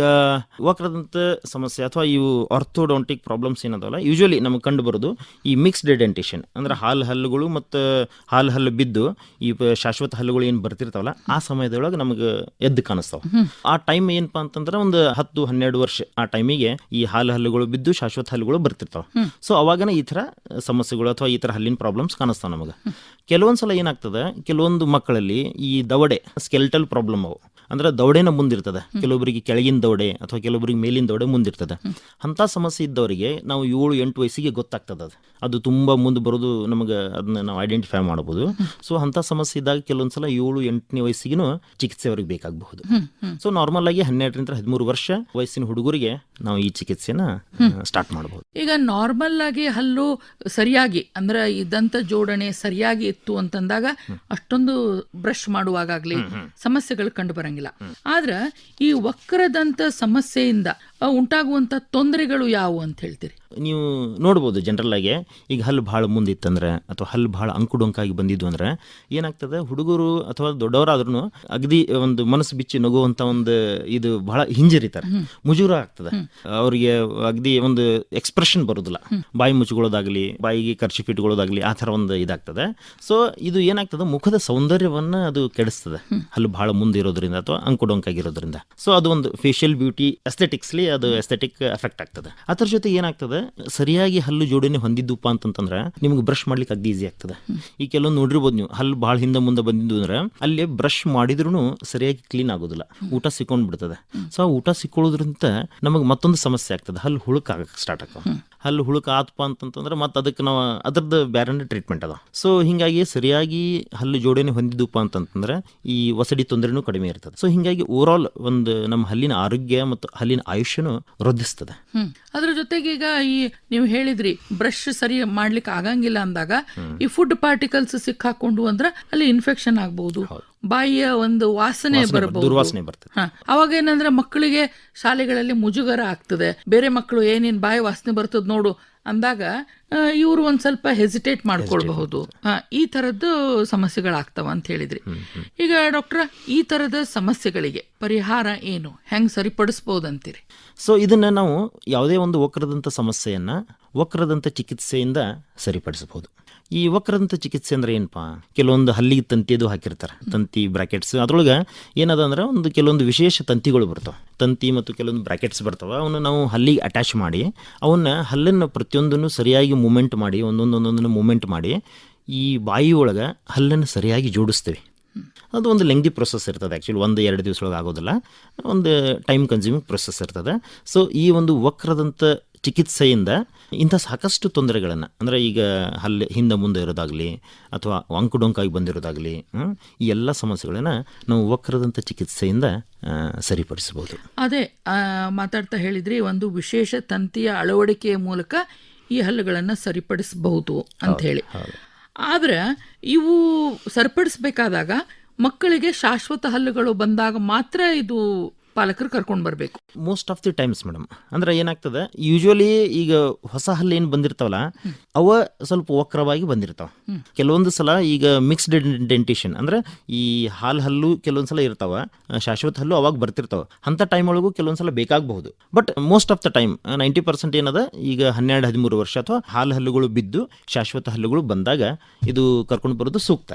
ವಕ್ರದಂತ ಸಮಸ್ಯೆ ಅಥವಾ ಇವು ಆರ್ಥೋಡಾಂಟಿಕ್ ಪ್ರಾಬ್ಲಮ್ಸ್ ಏನದಲ್ಲ ಯೂಶಲಿ ನಮಗೆ ಕಂಡು ಬರೋದು ಈ ಮಿಕ್ಸ್ಡ್ ಡೆಂಟೇಷನ್ ಅಂದ್ರೆ ಹಾಲು ಹಲ್ಲುಗಳು ಮತ್ತು ಹಾಲು ಹಲ್ಲು ಬಿದ್ದು ಈ ಶಾಶ್ವತ ಹಲ್ಲುಗಳು ಏನು ಬರ್ತಿರ್ತಾವಲ್ಲ ಆ ಸಮಯದೊಳಗೆ ನಮಗೆ ಎದ್ದು ಕಾಣಿಸ್ತಾವ. ಆ ಟೈಮ್ ಏನಪ್ಪಾ ಅಂತಂದ್ರೆ ಒಂದು ಹತ್ತು ಹನ್ನೆರಡು ವರ್ಷ ಆ ಟೈಮಿಗೆ ಈ ಹಾಲು ಹಲ್ಲುಗಳು ಬಿದ್ದು ಶಾಶ್ವತ ಹಲ್ಲುಗಳು ಬರ್ತಿರ್ತಾವ. ಸೊ ಅವಾಗನ ಈ ಥರ ಸಮಸ್ಯೆಗಳು ಅಥವಾ ಈ ಥರ ಹಲ್ಲಿನ ಪ್ರಾಬ್ಲಮ್ಸ್ ಕಾಣಿಸ್ತಾವ ನಮಗೆ. ಕೆಲವೊಂದು ಸಲ ಏನಾಗ್ತದೆ ಕೆಲವೊಂದು ಮಕ್ಕಳಲ್ಲಿ ಈ ದವಡೆ ಸ್ಕೆಲ್ಟಲ್ ಪ್ರಾಬ್ಲಮ್ ಅವು. ಅಂದ್ರೆ ದವಡೆನ ಮುಂದಿರ್ತದೆ. ಕೆಲವೊಬ್ಬರಿಗೆ ಕೆಳಗಿನ ದವಡೆ ಅಥವಾ ಕೆಲವೊಬ್ಬರಿಗೆ ಮೇಲಿನ ದವಡೆ ಮುಂದಿರ್ತದೆ. ಅಂತ ಸಮಸ್ಯೆ ಇದ್ದವರಿಗೆ ನಾವು ಏಳು ಎಂಟು ವಯಸ್ಸಿಗೆ ಗೊತ್ತಾಗ್ತದೆ ಅದು. ಅದು ತುಂಬ ಮುಂದೆ ಬರೋದು ನಮಗೆ ಅದನ್ನ ನಾವು ಐಡೆಂಟಿಫೈ ಮಾಡ್ಬೋದು. ಸೊ ಅಂತ ಸಮಸ್ಯೆ ಇದ್ದಾಗ ಕೆಲವೊಂದ್ಸಲ ಏಳು ಎಂಟನೇ ವಯಸ್ಸಿಗೂ ಚಿಕಿತ್ಸೆ ಅವ್ರಿಗೆ ಬೇಕಾಗಬಹುದು. ಸೊ ನಾರ್ಮಲ್ ಆಗಿ ಹನ್ನೆರಡರಿಂದ ಹದಿಮೂರು ವರ್ಷ ವಯಸ್ಸಿನ ಹುಡುಗರಿಗೆ ನಾವು ಈ ಚಿಕಿತ್ಸೆನ ಸ್ಟಾರ್ಟ್ ಮಾಡಬಹುದು ಈಗ ನಾರ್ಮಲ್ ಆಗಿ ಹಲ್ಲು ಸರಿಯಾಗಿ ಅಂದ್ರೆ ಈ ದಂತ ಜೋಡಣೆ ಸರಿಯಾಗಿ ಇತ್ತು ಅಂತಂದಾಗ ಅಷ್ಟೊಂದು ಬ್ರಷ್ ಮಾಡುವಾಗಲಿ ಸಮಸ್ಯೆಗಳು ಕಂಡು ಬರಂಗಿಲ್ಲ. ಆದ್ರೆ ಈ ವಕ್ರದಂತ ಸಮಸ್ಯೆಯಿಂದ ಉಂಟಾಗುವಂತ ತೊಂದರೆಗಳು ಯಾವುವು ಅಂತ ಹೇಳ್ತೀರಿ? ನೀವು ನೋಡ್ಬೋದು ಜನರಲ್ ಆಗಿ ಈಗ ಹಲ್ಲು ಭಾಳ ಮುಂದಿತ್ತಂದ್ರೆ ಅಥವಾ ಹಲ್ಲು ಭಾಳ ಅಂಕುಡೊಂಕಾಗಿ ಬಂದಿದ್ದು ಅಂದ್ರೆ ಏನಾಗ್ತದೆ ಹುಡುಗರು ಅಥವಾ ದೊಡ್ಡವರಾದ್ರೂ ಅಗದಿ ಒಂದು ಮನಸ್ಸು ಬಿಚ್ಚಿ ನಗುವಂತ ಒಂದು ಇದು ಬಹಳ ಹಿಂಜರಿತಾರೆ. ಮುಜುರ ಆಗ್ತದೆ. ಅವರಿಗೆ ಅಗದಿ ಒಂದು ಎಕ್ಸ್ಪ್ರೆಷನ್ ಬರೋದಿಲ್ಲ. ಬಾಯಿ ಮುಚ್ಚಿಕೊಳ್ಳೋದಾಗಲಿ ಬಾಯಿಗೆ ಖರ್ಚು ಇಟ್ಕೊಳ್ಳೋದಾಗ್ಲಿ ಆ ಥರ ಒಂದು ಇದಾಗ್ತದೆ. ಸೊ ಇದು ಏನಾಗ್ತದೆ ಮುಖದ ಸೌಂದರ್ಯವನ್ನ ಅದು ಕೆಡಿಸ್ತದೆ. ಹಲ್ಲು ಬಹಳ ಮುಂದೆ ಇರೋದ್ರಿಂದ ಅಥವಾ ಅಂಕುಡೊಂಕಾಗಿರೋದ್ರಿಂದ. ಸೊ ಅದು ಒಂದು ಫೇಶಿಯಲ್ ಬ್ಯೂಟಿ ಎಸ್ಥೆಟಿಕ್ಸ್ಲಿ ಅದು ಎಸ್ಥೆಟಿಕ್ ಎಫೆಕ್ಟ್ ಆಗ್ತದೆ. ಅದ್ರ ಜೊತೆ ಏನಾಗ್ತದೆ ಸರಿಯಾಗಿ ಹಲ್ಲು ಜೋಡಣೆ ಹೊಂದಿದ್ದುಪ್ಪ ಅಂತಂತಂದ್ರೆ ನಿಮ್ಗೆ ಬ್ರಷ್ ಮಾಡ್ಲಿಕ್ಕೆ ಅಗ್ದಿ ಈಸಿ ಆಗ್ತದೆ. ಈ ಕೆಲವೊಂದು ನೋಡಿರ್ಬೋದು ನೀವು ಹಲ್ಲು ಭಾಳ ಹಿಂದೆ ಮುಂದೆ ಬಂದಿದ್ದು ಅಂದ್ರೆ ಅಲ್ಲಿ ಬ್ರಷ್ ಮಾಡಿದ್ರು ಸರಿಯಾಗಿ ಕ್ಲೀನ್ ಆಗೋದಿಲ್ಲ. ಊಟ ಸಿಕ್ಕೊಂಡು ಬಿಡ್ತದೆ. ಸೊ ಆ ಊಟ ಸಿಕ್ಕೊಳ್ಳೋದ್ರಿಂದ ನಮಗೆ ಮತ್ತೊಂದು ಸಮಸ್ಯೆ ಆಗ್ತದೆ. ಹಲ್ಲು ಹುಳುಕ್ ಆಗಕ್ಕೆ ಸ್ಟಾರ್ಟ್ ಆಗ್ತದೆ ಹಲ್ಲು ಹುಳುಕ್ ಆತಪ್ಪ ಅಂತಂತಂದ್ರೆ ಮತ್ತೆ ಅದಕ್ಕೆ ನಾವು ಅದ್ರದ್ದು ಬೇರೆ ಟ್ರೀಟ್ಮೆಂಟ್ ಅದ. ಸೊ ಹಿಂಗಾಗಿ ಸರಿಯಾಗಿ ಹಲ್ಲು ಜೋಡಣೆ ಹೊಂದಿದ್ದುಪ್ಪ ಅಂತಂತಂದ್ರೆ ಈ ಒಸಡಿ ತೊಂದರೆನೂ ಕಡಿಮೆ ಇರ್ತದೆ. ಸೊ ಹಿಂಗಾಗಿ ಓವರ್ ಆಲ್ ಒಂದು ನಮ್ಮ ಹಲ್ಲಿನ ಆರೋಗ್ಯ ಮತ್ತು ಹಲ್ಲಿನ ಆಯುಷ್ಯನು ವೃದ್ಧಿಸ್ತದೆ. ಅದ್ರ ಜೊತೆಗೆ ಈಗ ಈ ನೀವು ಹೇಳಿದ್ರಿ ಬ್ರಷ್ ಸರಿ ಮಾಡ್ಲಿಕ್ಕೆ ಆಗಂಗಿಲ್ಲ ಅಂದಾಗ ಈ ಫುಡ್ ಪಾರ್ಟಿಕಲ್ಸ್ ಸಿಕ್ಕಾಕೊಂಡು ಅಂದ್ರೆ ಅಲ್ಲಿ ಇನ್ಫೆಕ್ಷನ್ ಆಗ್ಬಹುದು ಬಾಯಿಯ ಒಂದು ವಾಸನೆ ಬರಬಹುದು. ದುರ್ವಾಸನೆ ಬರ್ತದೆ. ಹ. ಅವಾಗ ಏನಂದ್ರೆ ಮಕ್ಕಳಿಗೆ ಶಾಲೆಗಳಲ್ಲಿ ಮುಜುಗರ ಆಗ್ತದೆ. ಬೇರೆ ಮಕ್ಕಳು ಏನೇನ್ ಬಾಯಿ ವಾಸನೆ ಬರ್ತದ ನೋಡು ಅಂದಾಗ ಇವರು ಒಂದ್ ಸ್ವಲ್ಪ ಹೆಸಿಟೇಟ್ ಮಾಡ್ಕೊಳ್ಬಹುದು. ಹ, ಈ ತರದ್ದು ಸಮಸ್ಯೆಗಳಾಗ್ತಾವ ಅಂತ ಹೇಳಿದ್ರಿ. ಈಗ ಡಾಕ್ಟರ್ ಈ ತರದ ಸಮಸ್ಯೆಗಳಿಗೆ ಪರಿಹಾರ ಏನು? ಹೆಂಗ್ ಅಂತೀರಿ ಸೊ ಇದನ್ನ ನಾವು ಯಾವುದೇ ಒಂದು ವಕ್ರದಂತ ಸಮಸ್ಯೆಯನ್ನ ವಕ್ರದಂತ ಚಿಕಿತ್ಸೆಯಿಂದ ಸರಿಪಡಿಸಬಹುದು. ಈ ವಕ್ರದಂತ ಚಿಕಿತ್ಸೆ ಅಂದ್ರೆ ಏನಪ್ಪ ಕೆಲವೊಂದು ಹಲ್ಲಿಗೆ ತಂತಿದು ಹಾಕಿರ್ತಾರೆ. ತಂತಿ ಬ್ರಾಕೆಟ್ಸ್ ಅದ್ರೊಳಗೆ ಏನದ ಅಂದ್ರೆ ಒಂದು ಕೆಲವೊಂದು ವಿಶೇಷ ತಂತಿಗಳು ಬರ್ತಾವೆ. ತಂತಿ ಮತ್ತು ಕೆಲವೊಂದು ಬ್ರಾಕೆಟ್ಸ್ ಬರ್ತವೆ. ಅವನ್ನ ನಾವು ಹಲ್ಲಿಗೆ ಅಟ್ಯಾಚ್ ಮಾಡಿ ಅವನ್ನ ಹಲ್ಲನ್ನು ಪ್ರತಿಯೊಂದನ್ನು ಸರಿಯಾಗಿ ಮೂಮೆಂಟ್ ಮಾಡಿ ಒಂದೊಂದು ಒಂದೊಂದನ್ನು ಮೂಮೆಂಟ್ ಮಾಡಿ, ಈ ಬಾಯಿ ಒಳಗೆ ಹಲ್ಲನ್ನು ಸರಿಯಾಗಿ ಜೋಡಿಸ್ತೀವಿ. ಅದು ಒಂದು ಲೆಂಗ್ದಿ ಪ್ರೊಸೆಸ್ ಇರ್ತದೆ. ಆ್ಯಕ್ಚುಲಿ ಒಂದು ಎರಡು ದಿವಸ ಆಗೋದಿಲ್ಲ. ಒಂದು ಟೈಮ್ ಕನ್ಸ್ಯೂಮಿಂಗ್ ಪ್ರೊಸೆಸ್ ಇರ್ತದೆ. ಸೊ ಈ ಒಂದು ವಕ್ರದಂತ ಚಿಕಿತ್ಸೆಯಿಂದ ಇಂಥ ಸಾಕಷ್ಟು ತೊಂದರೆಗಳನ್ನು ಅಂದರೆ ಈಗ ಹಲ್ಲೆ ಹಿಂದೆ ಮುಂದೆ ಇರೋದಾಗಲಿ ಅಥವಾ ಅಂಕುಡೊಂಕಾಗಿ ಬಂದಿರೋದಾಗಲಿ ಈ ಎಲ್ಲ ಸಮಸ್ಯೆಗಳನ್ನು ನಾವು ವಕ್ರದಂಥ ಚಿಕಿತ್ಸೆಯಿಂದ ಸರಿಪಡಿಸಬಹುದು. ಅದೇ ಮಾತಾಡ್ತಾ ಹೇಳಿದ್ರಿ ಒಂದು ವಿಶೇಷ ತಂತಿಯ ಅಳವಡಿಕೆಯ ಮೂಲಕ ಈ ಹಲ್ಲುಗಳನ್ನು ಸರಿಪಡಿಸಬಹುದು ಅಂತ ಹೇಳಿ. ಆದ್ರೆ ಇವು ಸರಿಪಡಿಸಬೇಕಾದಾಗ ಮಕ್ಕಳಿಗೆ ಶಾಶ್ವತ ಹಲ್ಲುಗಳು ಬಂದಾಗ ಮಾತ್ರ ಇದು ಪಾಲಕರು ಕರ್ಕೊಂಡು ಬರಬೇಕು. Most of the times madam ಅಂದ್ರೆ ಏನಾಗ್ತದೆ ಯೂಶುವಲಿ ಈಗ ಹೊಸ ಹಲ್ಲು ಏನು ಬಂದಿರ್ತಾವಲ್ಲ ಅವ ಸ್ವಲ್ಪ ವಕ್ರವಾಗಿ ಬಂದಿರ್ತಾವ. ಕೆಲವೊಂದು ಸಲ ಈಗ ಮಿಕ್ಸ್ಡ್ ಡೆಂಟಿಷನ್ ಅಂದ್ರೆ ಈ ಹಾಲ್ ಹಲ್ಲು ಕೆಲವೊಂದು ಸಲ ಇರ್ತಾವ ಶಾಶ್ವತ ಹಲ್ಲು ಅವಾಗ ಬರ್ತಿರ್ತಾವ. ಅಂತ ಟೈಮ್ ಒಳಗೂ ಕೆಲವೊಂದು ಸಲ ಬೇಕಾಗಬಹುದು. But most of the time ninety percent ಏನದ ಈಗ ಹನ್ನೆರಡು ಹದಿಮೂರು ವರ್ಷ ಅಥವಾ ಹಾಲ್ ಹಲ್ಲುಗಳು ಬಿದ್ದು ಶಾಶ್ವತ ಹಲ್ಲುಗಳು ಬಂದಾಗ ಇದು ಕರ್ಕೊಂಡು ಬರೋದು ಸೂಕ್ತ.